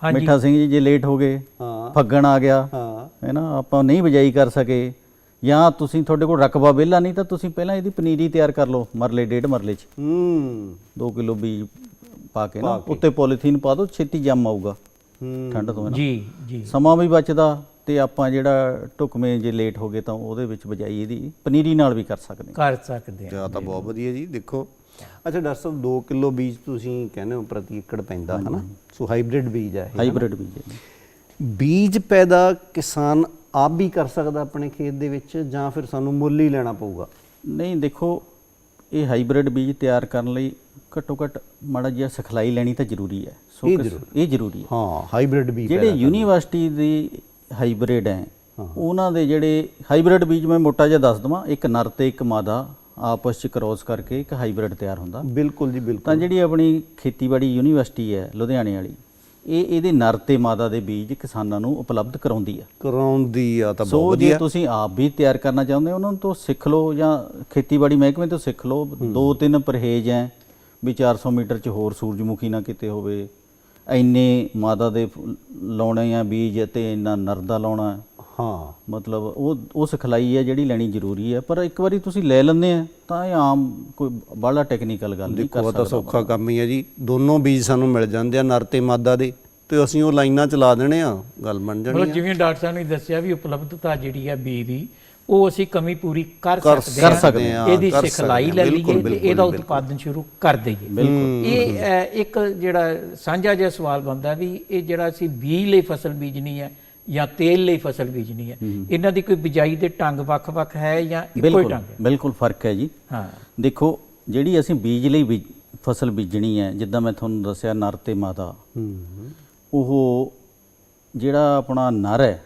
ਹਾਂਜੀ। ਮਿੱਠਾ ਸਿੰਘ ਜੀ ਜੇ ਲੇਟ ਹੋ ਗਏ ਹਾਂ। ਫੱਗਣ ਆ ਗਿਆ। ਹਾਂ ਨਾ ਆਪਾਂ ਨਹੀਂ ਬਿਜਾਈ ਕਰ ਸਕੇ ਜਾਂ ਤੁਸੀਂ ਤੁਹਾਡੇ ਕੋਲ ਰਕਬਾ ਵਿਹਲਾ ਨਹੀਂ ਤਾਂ ਤੁਸੀਂ ਪਹਿਲਾਂ ਇਹਦੀ ਪਨੀਰੀ ਤਿਆਰ ਕਰ ਲਓ ਮਰਲੇ ਡੇਢ ਮਰਲੇ 'ਚ। ਹੂੰ। 2 ਕਿਲੋ ਬੀਜ ਪਾ ਕੇ ਨਾ ਉੱਤੇ ਪੋਲੀਥੀਨ ਪਾ ਦਿਓ ਛੇਤੀ ਜੰਮ ਆਊਗਾ। ਹੂੰ। ਠੰਡ ਤੋਂ ਹੈ ਨਾ ਜੀ ਜੀ। ਸਮਾਂ ਵੀ ਬਚਦਾ ਤੇ ਆਪਾਂ ਜਿਹੜਾ ਢੁਕਵੇਂ ਜੇ ਲੇਟ ਹੋ ਗਏ ਤਾਂ ਉਹਦੇ ਵਿੱਚ ਬਜਾਈ ਇਹਦੀ ਪਨੀਰੀ ਨਾਲ ਵੀ ਕਰ ਸਕਦੇ ਹਾਂ। ਕਰ ਸਕਦੇ ਆ ਜਾਂ ਤਾਂ ਬਹੁਤ ਵਧੀਆ ਜੀ ਦੇਖੋ। ਅੱਛਾ ਡਾਕਟਰ ਸਾਹਿਬ 2 ਕਿਲੋ ਬੀਜ ਤੁਸੀਂ ਕਹਿੰਦੇ ਹੋ ਪ੍ਰਤੀ ਏਕੜ ਪੈਂਦਾ ਹਨਾ ਸੋ ਹਾਈਬ੍ਰਿਡ ਬੀਜ ਹੈ ਹਾਈਬ੍ਰਿਡ ਬੀਜ ਹੈ। ਬੀਜ ਪੈਦਾ ਕਿਸਾਨ ਆਪ ਵੀ ਕਰ ਸਕਦਾ ਆਪਣੇ ਖੇਤ ਦੇ ਵਿੱਚ ਜਾਂ ਫਿਰ ਸਾਨੂੰ ਮੁੱਲ ਹੀ ਲੈਣਾ ਪਊਗਾ? ਨਹੀਂ ਦੇਖੋ ਇਹ ਹਾਈਬ੍ਰਿਡ ਬੀਜ ਤਿਆਰ ਕਰਨ ਲਈ ਘੱਟੋ ਘੱਟ ਮਾੜਾ ਜਿਹਾ ਸਿਖਲਾਈ ਲੈਣੀ ਤਾਂ ਜ਼ਰੂਰੀ ਹੈ। ਸੋ ਇਹ ਜ਼ਰੂਰੀ। ਹੈ। ਹਾਂ। ਹਾਈਬ੍ਰਿਡ ਬੀਜ ਜਿਹੜੇ ਯੂਨੀਵਰਸਿਟੀ ਦੀ ਹਾਈਬ੍ਰਿਡ ਹੈ ਉਹਨਾਂ ਦੇ ਜਿਹੜੇ ਹਾਈਬ੍ਰਿਡ ਬੀਜ ਮੈਂ ਮੋਟਾ ਜਿਹਾ ਦੱਸ ਦਵਾਂ। ਇੱਕ ਨਰ ਤੇ ਇੱਕ ਮਾਦਾ ਆਪਸ ਚ ਕ੍ਰੋਸ ਕਰਕੇ ਇੱਕ ਹਾਈਬ੍ਰਿਡ ਤਿਆਰ ਹੁੰਦਾ। ਬਿਲਕੁਲ ਜੀ ਬਿਲਕੁਲ। ਤਾਂ ਜਿਹੜੀ ਆਪਣੀ ਖੇਤੀਬਾੜੀ ਯੂਨੀਵਰਸਿਟੀ ਹੈ ਲੁਧਿਆਣੇ ਵਾਲੀ ਇਹ ਇਹਦੇ ਨਰ ਤੇ ਮਾਦਾ ਦੇ ਬੀਜ ਕਿਸਾਨਾਂ ਨੂੰ ਉਪਲਬਧ ਕਰਾਉਂਦੀ ਹੈ ਕਰਾਉਂਦੀ ਆ ਤਾਂ ਬਹੁਤ ਸੋ ਜੇ ਵਧੀਆ। ਤੁਸੀਂ ਆਪ ਵੀ ਤਿਆਰ ਕਰਨਾ ਚਾਹੁੰਦੇ ਹੋ ਉਹਨਾਂ ਤੋਂ ਸਿੱਖ ਲਓ ਜਾਂ ਖੇਤੀਬਾੜੀ ਮਹਿਕਮੇ ਤੋਂ ਸਿੱਖ ਲਓ। ਦੋ ਤਿੰਨ ਪਰਹੇਜ਼ ਹੈ ਵੀ 400 ਮੀਟਰ ਚ ਹੋਰ ਸੂਰਜਮੁਖੀ ਨਾ ਕਿਤੇ ਹੋਵੇ। ਇੰਨੇ ਮਾਦਾ ਦੇ ਫੁੱਲ ਲਾਉਣੇ ਆ ਬੀਜ ਤੇ ਇੰਨਾ ਨਰ ਦਾ ਲਾਉਣਾ। ਹਾਂ ਮਤਲਬ ਉਹ ਉਹ ਸਿਖਲਾਈ ਹੈ ਜਿਹੜੀ ਲੈਣੀ ਜ਼ਰੂਰੀ ਹੈ। ਪਰ ਇੱਕ ਵਾਰੀ ਤੁਸੀਂ ਲੈ ਲੈਂਦੇ ਆ ਤਾਂ ਇਹ ਆਮ ਕੋਈ ਬਾਹਲਾ ਟੈਕਨੀਕਲ ਗੱਲ ਨਹੀਂ ਕਰ ਦੇਖੋ ਉਹ ਤਾਂ ਸਕਦਾ ਸੌਖਾ ਕੰਮ ਹੀ ਹੈ ਜੀ। ਦੋਨੋਂ ਬੀਜ ਸਾਨੂੰ ਮਿਲ ਜਾਂਦੇ ਆ ਨਰ ਤੇ ਮਾਦਾ ਦੇ। ਤੇ ਅਸੀਂ ਉਹ ਲਾਈਨਾਂ ਚਲਾ ਦੇਣੇ ਆ ਗੱਲ ਬਣ ਜਾਣੀ ਮਤਲਬ ਜਿਵੇਂ ਡਾਕਟਰ ਸਾਹਿਬ ਨੇ ਦੱਸਿਆ ਵੀ ਉਪਲਬਧਤਾ ਜਿਹੜੀ ਹੈ ਬੀ ਦੀ ਉਹ ਅਸੀਂ ਕਮੀ ਪੂਰੀ ਕਰ ਕਰ ਸਕਦੇ ਕਰ ਹਾਂ। ਸਕਦੇ ਹਾਂ, ਇਹਦੀ ਕਰ ਸਿਖਲਾਈ ਸਕਦੇ ਲੈ ਹਾਂ, ਲਈਏ ਤੇ ਇਹਦਾ। ਉਤਪਾਦਨ ਸ਼ੁਰੂ ਕਰ ਦਈਏ। ਬਿਲਕੁਲ ਇਹ ਇੱਕ ਜਿਹੜਾ ਸਾਂਝਾ ਜਿਹਾ ਸਵਾਲ ਬਣਦਾ ਵੀ ਇਹ ਜਿਹੜਾ ਅਸੀਂ ਬੀਜ ਲਈ ਫਸਲ ਬੀਜਣੀ ਹੈ ਜਾਂ ਤੇਲ ਲਈ ਫਸਲ ਬੀਜਣੀ ਹੈ। ਇਹਨਾਂ ਦੀ ਕੋਈ ਬਿਜਾਈ ਦੇ ਢੰਗ ਵੱਖ-ਵੱਖ ਹੈ ਜਾਂ ਇੱਕੋ ਹੀ ਢੰਗ ਹੈ? ਬਿਲਕੁਲ ਫ਼ਰਕ ਹੈ ਜੀ। ਹਾਂ। ਦੇਖੋ ਜਿਹੜੀ ਅਸੀਂ ਬੀਜ ਲਈ ਫਸਲ ਬੀਜਣੀ ਹੈ ਜਿੱਦਾਂ ਮੈਂ ਤੁਹਾਨੂੰ ਦੱਸਿਆ ਨਰ ਤੇ ਮਾਦਾ ਉਹ ਜਿਹੜਾ ਆਪਣਾ ਨਰ ਹੈ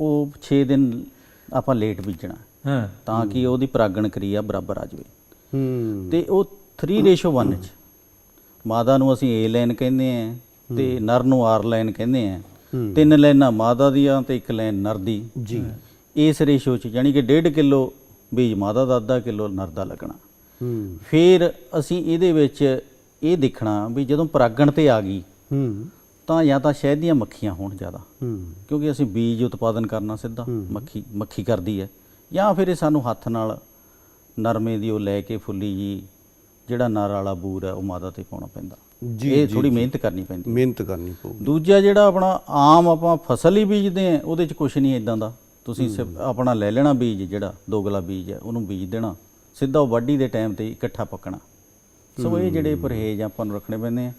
ਉਹ 6 ਦਿਨ ਆਪਾਂ ਲੇਟ ਬੀਜਣਾ। ਹਾਂ। ਤਾਂ ਕਿ ਉਹਦੀ ਪਰਾਗਣ ਕਿਰਿਆ ਬਰਾਬਰ ਆ ਜਾਵੇ। ਹੂੰ। ਤੇ ਉਹ 3:1 ਚ ਮਾਦਾ ਨੂੰ ਅਸੀਂ A ਲਾਈਨ ਕਹਿੰਦੇ ਆ ਤੇ ਨਰ ਨੂੰ R ਲਾਈਨ ਕਹਿੰਦੇ ਆ ਤਿੰਨ ਲਾਈਨਾਂ ਮਾਦਾ ਦੀਆਂ ਤੇ ਇੱਕ ਲਾਈਨ ਨਰ ਦੀ। ਜੀ। ਇਸ ਰੇਸ਼ੋ ਚ ਯਾਨੀ ਕਿ 1.5 ਕਿਲੋ ਬੀਜ ਮਾਦਾ ਦਾ ਅੱਧਾ ਕਿਲੋ ਨਰ ਦਾ ਲੱਗਣਾ। ਹੂੰ। ਫਿਰ ਅਸੀਂ ਇਹਦੇ ਵਿੱਚ ਇਹ ਦੇਖਣਾ ਵੀ ਜਦੋਂ ਪਰਾਗਣ ਤੇ ਆ ਗਈ ਹੂੰ। ਤਾਂ ਜਾਂ ਤਾਂ ਸ਼ਹਿਦ ਦੀਆਂ ਮੱਖੀਆਂ ਹੋਣ ਜ਼ਿਆਦਾ। ਹੂੰ। ਕਿਉਂਕਿ ਅਸੀਂ ਬੀਜ ਉਤਪਾਦਨ ਕਰਨਾ ਸਿੱਧਾ ਮੱਖੀ ਮੱਖੀ ਕਰਦੀ ਹੈ। ਜਾਂ ਫਿਰ ਇਹ ਸਾਨੂੰ ਹੱਥ ਨਾਲ ਨਰਮੇ ਦੀ ਉਹ ਲੈ ਕੇ ਫੁੱਲੀ ਜੀ ਜਿਹੜਾ ਨਰ ਵਾਲਾ ਬੂਰ ਹੈ ਉਹ ਮਾਦਾ ਤੇ ਪਾਉਣਾ ਪੈਂਦਾ। ਜੀ, ਇਹ ਥੋੜੀ ਮਿਹਨਤ ਕਰਨੀ ਪੈਂਦੀ ਮਿਹਨਤ ਕਰਨੀ ਪਊਗੀ ਦੂਜਾ ਜਿਹੜਾ ਆਪਣਾ ਆਮ ਆਪਾਂ ਫਸਲ ਹੀ ਬੀਜਦੇ ਆ ਉਹਦੇ ਚ ਕੁਝ ਨਹੀਂ ਇਦਾਂ ਦਾ। ਤੁਸੀਂ ਆਪਣਾ ਲੈ ਲੈਣਾ ਬੀਜ ਜਿਹੜਾ ਦੋਗਲਾ ਬੀਜ ਹੈ ਉਹਨੂੰ ਬੀਜ ਦੇਣਾ। ਸਿੱਧਾ ਉਹ ਵਾਢੀ ਦੇ ਟਾਈਮ ਤੇ ਇਕੱਠਾ ਪੱਕਣਾ। ਸੋ ਇਹ ਜਿਹੜੇ ਪਰਹੇਜ਼ ਆਪਾਂ ਨੂੰ ਰੱਖਣੇ ਪੈਂਦੇ ਆ।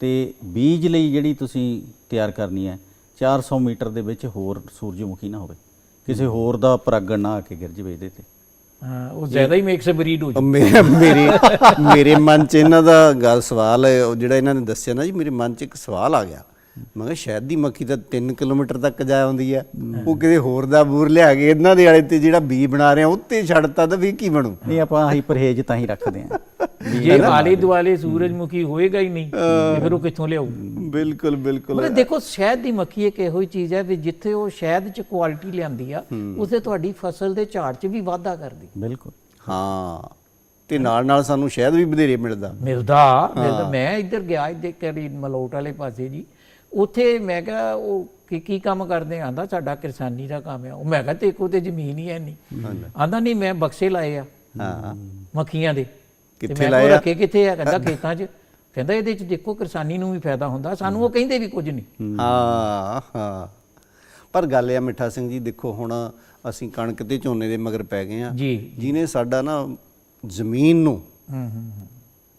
ਤੇ ਬੀਜ ਲਈ ਜਿਹੜੀ ਤੁਸੀਂ ਤਿਆਰ ਕਰਨੀ ਹੈ 400 ਮੀਟਰ ਦੇ ਵਿੱਚ ਹੋਰ ਸੂਰਜਮੁਖੀ ਨਾ ਹੋਵੇ। ਕਿਸੇ ਹੋਰ ਦਾ ਪਰਾਗਣ ਨਾ ਆ ਕੇ ਗਿਰ ਜਵੇ ਇਹਦੇ ਤੇ। ਹਾਂ ਉਹ ਜ਼ਿਆਦਾ ਹੀ ਮਿਕਸ ਬਰੀਡ ਹੋ ਮੇਰੇ ਮੇਰੇ ਮੇਰੇ ਮਨ 'ਚ ਇਹਨਾਂ ਦਾ ਗੱਲ ਸਵਾਲ ਹੈ ਉਹ ਜਿਹੜਾ ਇਹਨਾਂ ਨੇ ਦੱਸਿਆ ਨਾ ਜੀ ਮੇਰੇ ਮਨ 'ਚ ਇੱਕ ਸਵਾਲ ਆ ਗਿਆ। ਮੈਂ ਕਿਹਾ ਸ਼ਾਇਦ ਦੀ ਮੱਖੀ ਤਾਂ 3 ਕਿਲੋਮੀਟਰ ਤੱਕ ਜਾ ਆਉਂਦੀ ਆ ਉਹ ਕਿਤੇ ਹੋਰ ਦਾ ਬੂਰ ਲਿਆ ਕੇ ਇਹਨਾਂ ਦੇ ਵਾਲੇ ਤੇ ਜਿਹੜਾ ਬੀ ਬਣਾ ਰਹੇ ਆ ਉੱਤੇ ਛੱਡਤਾ ਤਾਂ ਵੀ ਕੀ ਬਣੂ? ਨਹੀਂ ਆਪਾਂ ਆਹੀ ਪਰਹੇਜ਼ ਤਾਂ ਹੀ ਰੱਖਦੇ ਆ ਜੇ ਆਲੇ ਦੁਆਲੇ ਸੂਰਜਮੁਖੀ ਹੋਏਗਾ ਹੀ ਨਹੀਂ ਤੇ ਫਿਰ ਉਹ ਕਿੱਥੋਂ ਲਿਆਊ? ਬਿਲਕੁਲ ਬਿਲਕੁਲ। ਮਤਲਬ ਦੇਖੋ ਸ਼ਹਿਦ ਦੀ ਮੱਖੀ ਇੱਕ ਇਹੋ ਹੀ ਚੀਜ਼ ਹੈ ਵੀ ਜਿੱਥੇ ਉਹ ਸ਼ਹਿਦ ਚ ਕੁਆਲਿਟੀ ਲਿਆਂਦੀ ਆ ਉਸੇ ਤੁਹਾਡੀ ਫਸਲ ਦੇ ਝਾੜ ਚ ਵੀ ਵਾਧਾ ਕਰਦੀ। ਬਿਲਕੁਲ। ਹਾਂ। ਤੇ ਨਾਲ ਨਾਲ ਸਾਨੂੰ ਸ਼ਾਇਦ ਵੀ ਵਧੇਰੇ ਮਿਲਦਾ। ਮਿਲਦਾ ਮਿਲਦਾ। ਮੈਂ ਇੱਧਰ ਗਿਆ ਇੱਧਰ ਕਰੀ ਮਲੋਟ ਵਾਲੇ ਪਾਸੇ ਜੀ। ਉੱਥੇ ਮੈਂ ਕਿਹਾ ਉਹ ਕੀ ਕੀ ਕੰਮ ਕਰਦੇ ਆਂਦਾ ਸਾਡਾ ਕਿਰਸਾਨੀ ਦਾ ਕੰਮ ਆ। ਉਹ ਮੈਂ ਕਿਹਾ ਤੇ ਕੋ ਤੇ ਜ਼ਮੀਨ ਹੀ ਹੈ ਨਹੀਂ ਆਂਦਾ ਨਹੀਂ ਮੈਂ ਬਕਸੇ ਲਾਏ ਆ ਹਾਂ। ਮੱਖੀਆਂ ਦੇ। ਕਿੱਥੇ ਮੈਂ ਲਾਏ ਕਿਹਾ ਆ? ਰੱਖੇ ਕਿੱਥੇ ਆ? ਕਹਿੰਦਾ ਖੇਤਾਂ 'ਚ। ਕਹਿੰਦਾ ਇਹਦੇ 'ਚ ਦੇਖੋ ਕਿਰਸਾਨੀ ਨੂੰ ਵੀ ਫਾਇਦਾ ਹੁੰਦਾ ਸਾਨੂੰ ਉਹ ਕਹਿੰਦੇ ਵੀ ਕੁਝ ਨਹੀਂ। ਹਾਂ ਹਾਂ। ਪਰ ਗੱਲ ਇਹ ਆ ਮਿੱਠਾ ਸਿੰਘ ਜੀ ਦੇਖੋ ਹੁਣ ਅਸੀਂ ਕਣਕ ਤੇ ਝੋਨੇ ਦੇ ਮਗਰ ਪੈ ਗਏ ਆ। ਜੀ। ਜਿਹਨੇ ਸਾਡਾ ਨਾ ਜ਼ਮੀਨ ਨੂੰ ਹੂੰ ਹੂੰ ਹੂੰ।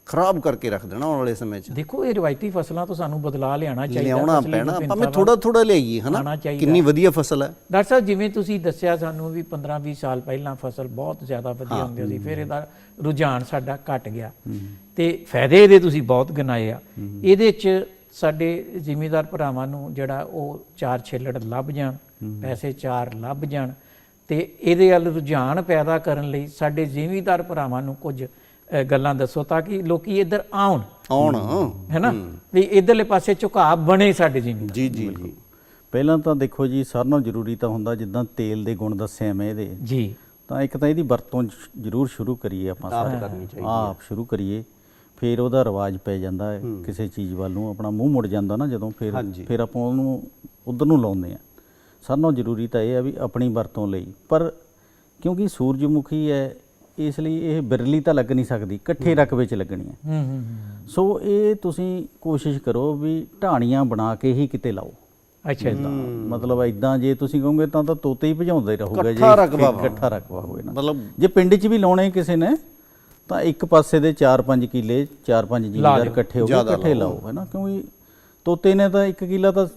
ਖਰਾਬ ਕਰਕੇ ਰੱਖ ਦੇਣਾ ਆਉਣ ਵਾਲੇ ਸਮੇਂ 'ਚ। ਦੇਖੋ ਇਹ ਰਵਾਇਤੀ ਫਸਲਾਂ ਤੋਂ ਸਾਨੂੰ ਬਦਲਾ ਲਿਆਉਣਾ ਚਾਹੀਦਾ। ਲਿਆਉਣਾ ਪੈਣਾ ਭਾਵੇਂ। ਥੋੜਾ ਥੋੜਾ ਲਿਆਈਏ ਹਨਾ। ਕਿੰਨੀ ਵਧੀਆ ਫਸਲ ਹੈ। ਡਾਕਟਰ ਸਾਹਿਬ ਜਿਵੇਂ ਤੁਸੀਂ ਦੱਸਿਆ ਸਾਨੂੰ ਵੀ 15-20 ਸਾਲ ਪਹਿਲਾਂ ਫਸਲ ਬਹੁਤ ਜ਼ਿਆਦਾ ਵਧੀਆ ਹੁੰਦੀ ਸੀ ਫਿਰ ਇਹਦਾ ਰੁਝਾਨ ਸਾਡਾ ਘਟ ਗਿਆ। ਤੇ ਫਾਇਦੇ ਇਹਦੇ ਤੁਸੀਂ ਬਹੁਤ ਗਿਣਾਏ ਆ। ਇਹਦੇ 'ਚ ਸਾਡੇ ਜ਼ਿਮੀਦਾਰ ਭਰਾਵਾਂ ਨੂੰ ਜਿਹੜਾ ਉਹ ਚਾਰ ਛਿੱਲੜ ਲੱਭ ਜਾਣ ਪੈਸੇ ਚਾਰ ਲੱਭ ਜਾਣ ਤੇ ਇਹਦੇ ਵੱਲ ਰੁਝਾਨ ਪੈਦਾ ਕਰਨ ਲਈ ਸਾਡੇ ਜ਼ਿਮੀਦਾਰ ਭਰਾਵਾਂ ਨੂੰ ਕੁਝ ਗੱਲਾਂ ਦੱਸੋ ਤਾਂ ਕਿ ਲੋਕੀ ਇੱਧਰ ਆਉਣ। ਆਉਣ। ਹੈਨਾ ਵੀ ਇਧਰਲੇ ਪਾਸੇ ਝੁਕਾਅ ਬਣੇ ਸਾਡੇ ਜ਼ਿਮੀਦਾਰ ਜੀ ਜੀ ਜੀ। ਪਹਿਲਾਂ ਤਾਂ ਦੇਖੋ ਜੀ ਸਾਰਿਆਂ ਨਾਲੋਂ ਜ਼ਰੂਰੀ ਤਾਂ ਹੁੰਦਾ ਜਿੱਦਾਂ ਤੇਲ ਦੇ ਗੁਣ ਦੱਸਿਆ ਮੈਂ ਇਹਦੇ। ਜੀ। ਤਾਂ ਇੱਕ ਤਾਂ ਇਹਦੀ ਵਰਤੋਂ ਜ਼ਰੂਰ ਸ਼ੁਰੂ ਕਰੀਏ ਆਪਾਂ ਸਾਰੇ। ਕਰਨੀ ਚਾਹੀਦੀ ਆਪ ਸ਼ੁਰੂ ਕਰੀਏ। ਫਿਰ ਉਹਦਾ ਰਿਵਾਜ ਪੈ ਜਾਂਦਾ ਹੈ। ਕਿਸੇ ਚੀਜ਼ ਵੱਲ ਨੂੰ ਆਪਣਾ ਮੂੰਹ ਮੁੜ ਜਾਂਦਾ ਨਾ ਜਦੋਂ ਫਿਰ ਫਿਰ ਆਪਾਂ ਉਹਨੂੰ ਉਧਰ ਨੂੰ ਲਾਉਂਦੇ ਆ ਸਾਰਿਆਂ ਨਾਲੋਂ ਜ਼ਰੂਰੀ ਤਾਂ ਇਹ ਆ ਵੀ ਆਪਣੀ ਵਰਤੋਂ ਲਈ। ਪਰ ਕਿਉਂਕਿ ਸੂਰਜਮੁਖੀ ਹੈ ਇਸ ਲਈ ਇਹ ਬਿਰਲੀ ਤਾਂ ਲੱਗ ਨਹੀਂ ਸਕਦੀ ਇਕੱਠੇ ਰਕਬੇ 'ਚ ਲੱਗਣੀ ਹੈ ਹੂੰ ਹੂੰ ਹੂੰ। ਸੋ ਇਹ ਤੁਸੀਂ ਕੋਸ਼ਿਸ਼ ਕਰੋ ਵੀ ਢਾਣੀਆਂ ਬਣਾ ਕੇ ਹੀ ਕਿਤੇ ਲਾਓ। ਅੱਛਾ ਜੀ। ਮਤਲਬ ਇਦਾਂ ਜੇ ਤੁਸੀਂ ਕਹੋਗੇ ਤਾਂ ਤਾਂ ਤੋਤੇ ਹੀ ਭਜਾਉਂਦੇ ਰਹੋਗੇ ਕਿ ਇਕੱਠਾ ਰਕਬਾ ਹੋਵੇ ਨਾ। ਮਤਲਬ ਜੇ ਪਿੰਡ 'ਚ ਵੀ ਲਾਉਣੇ ਕਿਸੇ ਨੇ ਤਾਂ ਇੱਕ ਪਾਸੇ ਦੇ 4-5 ਕਿੱਲੇ 4-5 ਜ਼ਿਮੀਦਾਰ ਇਕੱਠੇ ਹੋ ਕੇ ਇਕੱਠੇ ਲਾਓ। ਹੈਨਾ ਕਿਉਂਕਿ ਤੋਤੇ ਨੇ ਤਾਂ ਇੱਕ ਕਿੱਲਾ ਤਾਂ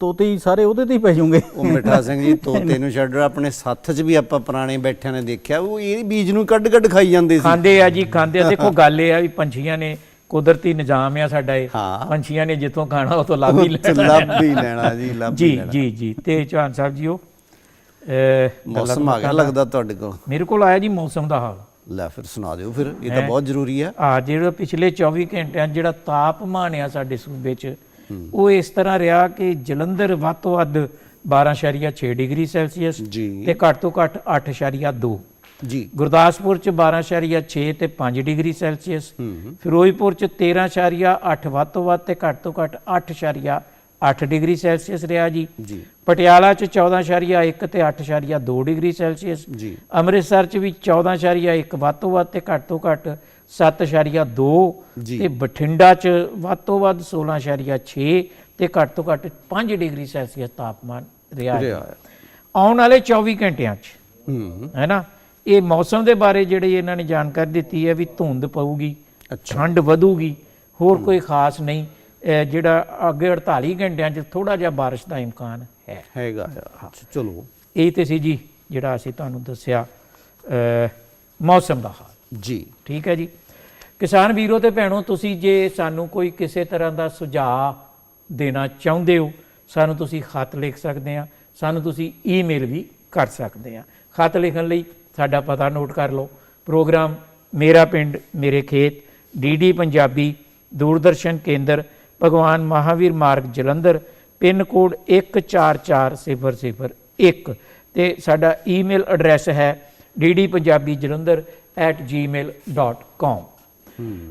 ਤੋਤੇ ਹੀ ਸਾਰੇ ਉਹਦੇ ਤੇ ਹੀ ਪੈ ਜਾਣਗੇ ਉਹ ਮਿੱਠਾ ਸਿੰਘ ਜੀ ਤੋਤੇ ਨੂੰ ਛੱਡੋ ਆਪਣੇ ਸੱਥ 'ਚ ਵੀ ਆਪਾਂ ਪੁਰਾਣੇ ਬੈਠਿਆਂ ਨੇ ਦੇਖਿਆ। ਉਹ ਇਹ ਬੀਜ ਨੂੰ ਕੱਢ ਕੱਢ ਖਾਈ ਜਾਂਦੇ ਸੀ। ਖਾਂਦੇ ਆ ਜੀ ਖਾਂਦੇ ਆ। ਦੇਖੋ ਗੱਲ ਇਹ ਆ ਵੀ ਪੰਛੀਆਂ ਨੇ ਕੁਦਰਤੀ ਨਿਜ਼ਾਮ ਆ ਸਾਡਾ ਇਹ। ਪੰਛੀਆਂ ਨੇ ਜਿੱਥੋਂ ਖਾਣਾ ਉਹ ਤੋਂ ਲੱਭ ਹੀ ਲੈਣਾ। ਲੱਭ ਹੀ ਲੈਣਾ ਜੀ ਲੱਭ ਹੀ ਜੀ ਲੈਣਾ। ਜੀ ਜੀ। ਤੇ ਚੌਹਾਨ ਸਾਹਿਬ ਜੀ ਉਹ ਮੌਸਮ ਆ ਗਿਆ ਲੱਗਦਾ ਤੁਹਾਡੇ ਕੋਲ? ਮੇਰੇ ਕੋਲ ਆਇਆ ਜੀ ਮੌਸਮ ਦਾ ਹਾਲ। ਲੈ ਫਿਰ ਸੁਣਾ ਦਿਓ ਫਿਰ ਇਹ ਤਾਂ ਬਹੁਤ ਜ਼ਰੂਰੀ ਆ। ਆ ਜਿਹੜਾ ਪਿਛਲੇ 24 ਘੰਟਿਆਂ ਜਿਹੜਾ ਤਾਪਮਾਨ ਆ ਸਾਡੇ ਸੂਬੇ 'ਚ ਉਹ ਇਸ ਤਰ੍ਹਾਂ ਰਿਹਾ ਕਿ ਜਲੰਧਰ ਵੱਧ ਤੋਂ ਵੱਧ 12.6 ਡਿਗਰੀ ਸੈਲਸੀਅਸ ਤੇ ਘੱਟ ਤੋਂ ਘੱਟ 8.2 ਜੀ। ਗੁਰਦਾਸਪੁਰ ਚ 12.6 ਤੇ 5 ਡਿਗਰੀ ਸੈਲਸੀਅਸ। ਫਿਰੋਜ਼ਪੁਰ ਚ 13.8 ਵੱਧ ਤੋਂ ਵੱਧ ਤੇ ਘੱਟ ਤੋਂ ਘੱਟ 8.8 ਡਿਗਰੀ ਸੈਲਸੀਅਸ ਰਿਹਾ ਜੀ। ਜੀ। ਪਟਿਆਲਾ ਚ 14.1 ਤੇ 8.2 ਡਿਗਰੀ ਸੈਲਸੀਅਸ। ਜੀ। ਅੰਮ੍ਰਿਤਸਰ ਚ ਵੀ 14.1 ਵੱਧ ਤੋਂ ਵੱਧ ਤੇ ਘੱਟ ਤੋਂ ਘੱਟ 7.2 ਜੀ। ਤੇ ਬਠਿੰਡਾ ਚ ਵੱਧ ਤੋਂ ਵੱਧ 16.6 ਤੇ ਘੱਟ ਤੋਂ ਘੱਟ 5 ਡਿਗਰੀ ਸੈਲਸੀਅਸ ਤਾਪਮਾਨ ਰਿਹਾ ਹੈ। ਆਉਣ ਵਾਲੇ 24 ਘੰਟਿਆਂ 'ਚ। ਹੂੰ। ਹੈ ਨਾ? ਇਹ ਮੌਸਮ ਦੇ ਬਾਰੇ ਜਿਹੜੀ ਇਹਨਾਂ ਨੇ ਜਾਣਕਾਰੀ ਦਿੱਤੀ ਹੈ ਵੀ ਧੁੰਦ ਪਊਗੀ ਠੰਡ ਵਧੂਗੀ ਹੋਰ ਕੋਈ ਖਾਸ ਨਹੀਂ। ਜਿਹੜਾ ਅੱਗੇ 48 ਘੰਟਿਆਂ 'ਚ ਥੋੜਾ ਜਿਹਾ ਬਾਰਿਸ਼ ਦਾ ਇਮਕਾਨ ਹੈ। ਹੈਗਾ। ਚਲੋ। ਇਹ ਤੇ ਸੀ ਜੀ ਜਿਹੜਾ ਅਸੀਂ ਤੁਹਾਨੂੰ ਦੱਸਿਆ ਮੌਸਮ ਦਾ ਹਾਲ। ਜੀ। ਠੀਕ ਹੈ ਜੀ। ਕਿਸਾਨ ਵੀਰੋ ਤੇ ਭੈਣੋ, ਤੁਸੀਂ ਜੇ ਸਾਨੂੰ ਕੋਈ ਕਿਸੇ ਤਰ੍ਹਾਂ ਦਾ ਸੁਝਾਅ ਦੇਣਾ ਚਾਹੁੰਦੇ ਹੋ, ਸਾਨੂੰ ਤੁਸੀਂ ਖਤ ਲਿਖ ਸਕਦੇ ਆ ਸਾਨੂੰ ਤੁਸੀਂ ਈਮੇਲ ਵੀ ਕਰ ਸਕਦੇ ਆ ਖਤ ਲਿਖਣ ਲਈ ਸਾਡਾ ਪਤਾ ਨੋਟ ਕਰ ਲਓ। ਪ੍ਰੋਗਰਾਮ ਮੇਰਾ ਪਿੰਡ, ਮੇਰੇ ਖੇਤ ਡੀਡੀ ਪੰਜਾਬੀ, ਦੂਰਦਰਸ਼ਨ ਕੇਂਦਰ, ਭਗਵਾਨ ਮਹਾਵੀਰ ਮਾਰਗ ਜਲੰਧਰ, ਪਿੰਨ ਕੋਡ 144001 ਤੇ ਸਾਡਾ ਈਮੇਲ ਐਡਰੈਸ ਹੈ ddpunjabijalandhar@gmail.com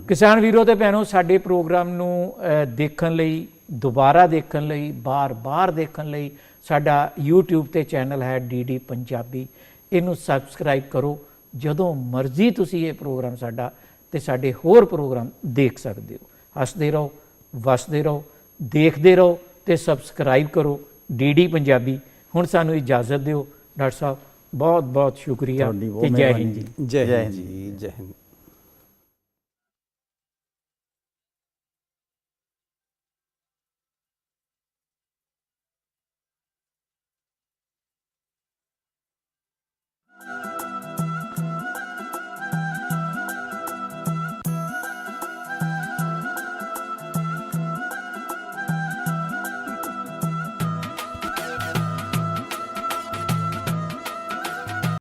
ਕਿਸਾਨ ਵੀਰੋ ਤੇ ਭੈਣੋ ਸਾਡੇ ਪ੍ਰੋਗਰਾਮ ਨੂੰ ਦੇਖਣ ਲਈ ਦੁਬਾਰਾ ਦੇਖਣ ਲਈ ਬਾਰ-ਬਾਰ ਦੇਖਣ ਲਈ ਸਾਡਾ YouTube ਤੇ ਚੈਨਲ ਹੈ ਡੀਡੀ ਪੰਜਾਬੀ। ਇਹਨੂੰ ਸਬਸਕ੍ਰਾਈਬ ਕਰੋ। ਜਦੋਂ ਮਰਜ਼ੀ ਤੁਸੀਂ ਇਹ ਪ੍ਰੋਗਰਾਮ ਸਾਡਾ ਤੇ ਸਾਡੇ ਹੋਰ ਪ੍ਰੋਗਰਾਮ ਦੇਖ ਸਕਦੇ ਹੋ। ਹੱਸਦੇ ਰਹੋ ਵਸਦੇ ਰਹੋ ਦੇਖਦੇ ਰਹੋ ਤੇ ਸਬਸਕ੍ਰਾਈਬ ਕਰੋ ਡੀਡੀ ਪੰਜਾਬੀ। ਹੁਣ ਸਾਨੂੰ ਇਜਾਜ਼ਤ ਦਿਓ। ਡਾਕਟਰ ਸਾਹਿਬ ਬਹੁਤ ਬਹੁਤ ਸ਼ੁਕਰੀਆ ਤੁਹਾਡੀ ਬਹੁਤ ਤੇ ਜੈ ਹਿੰਦ ਮਿਹਰਬਾਨੀ ਜੀ। ਜੈ। ਜੈ ਹਿੰਦ ਜੀ ਜੈ ਹਿੰਦ।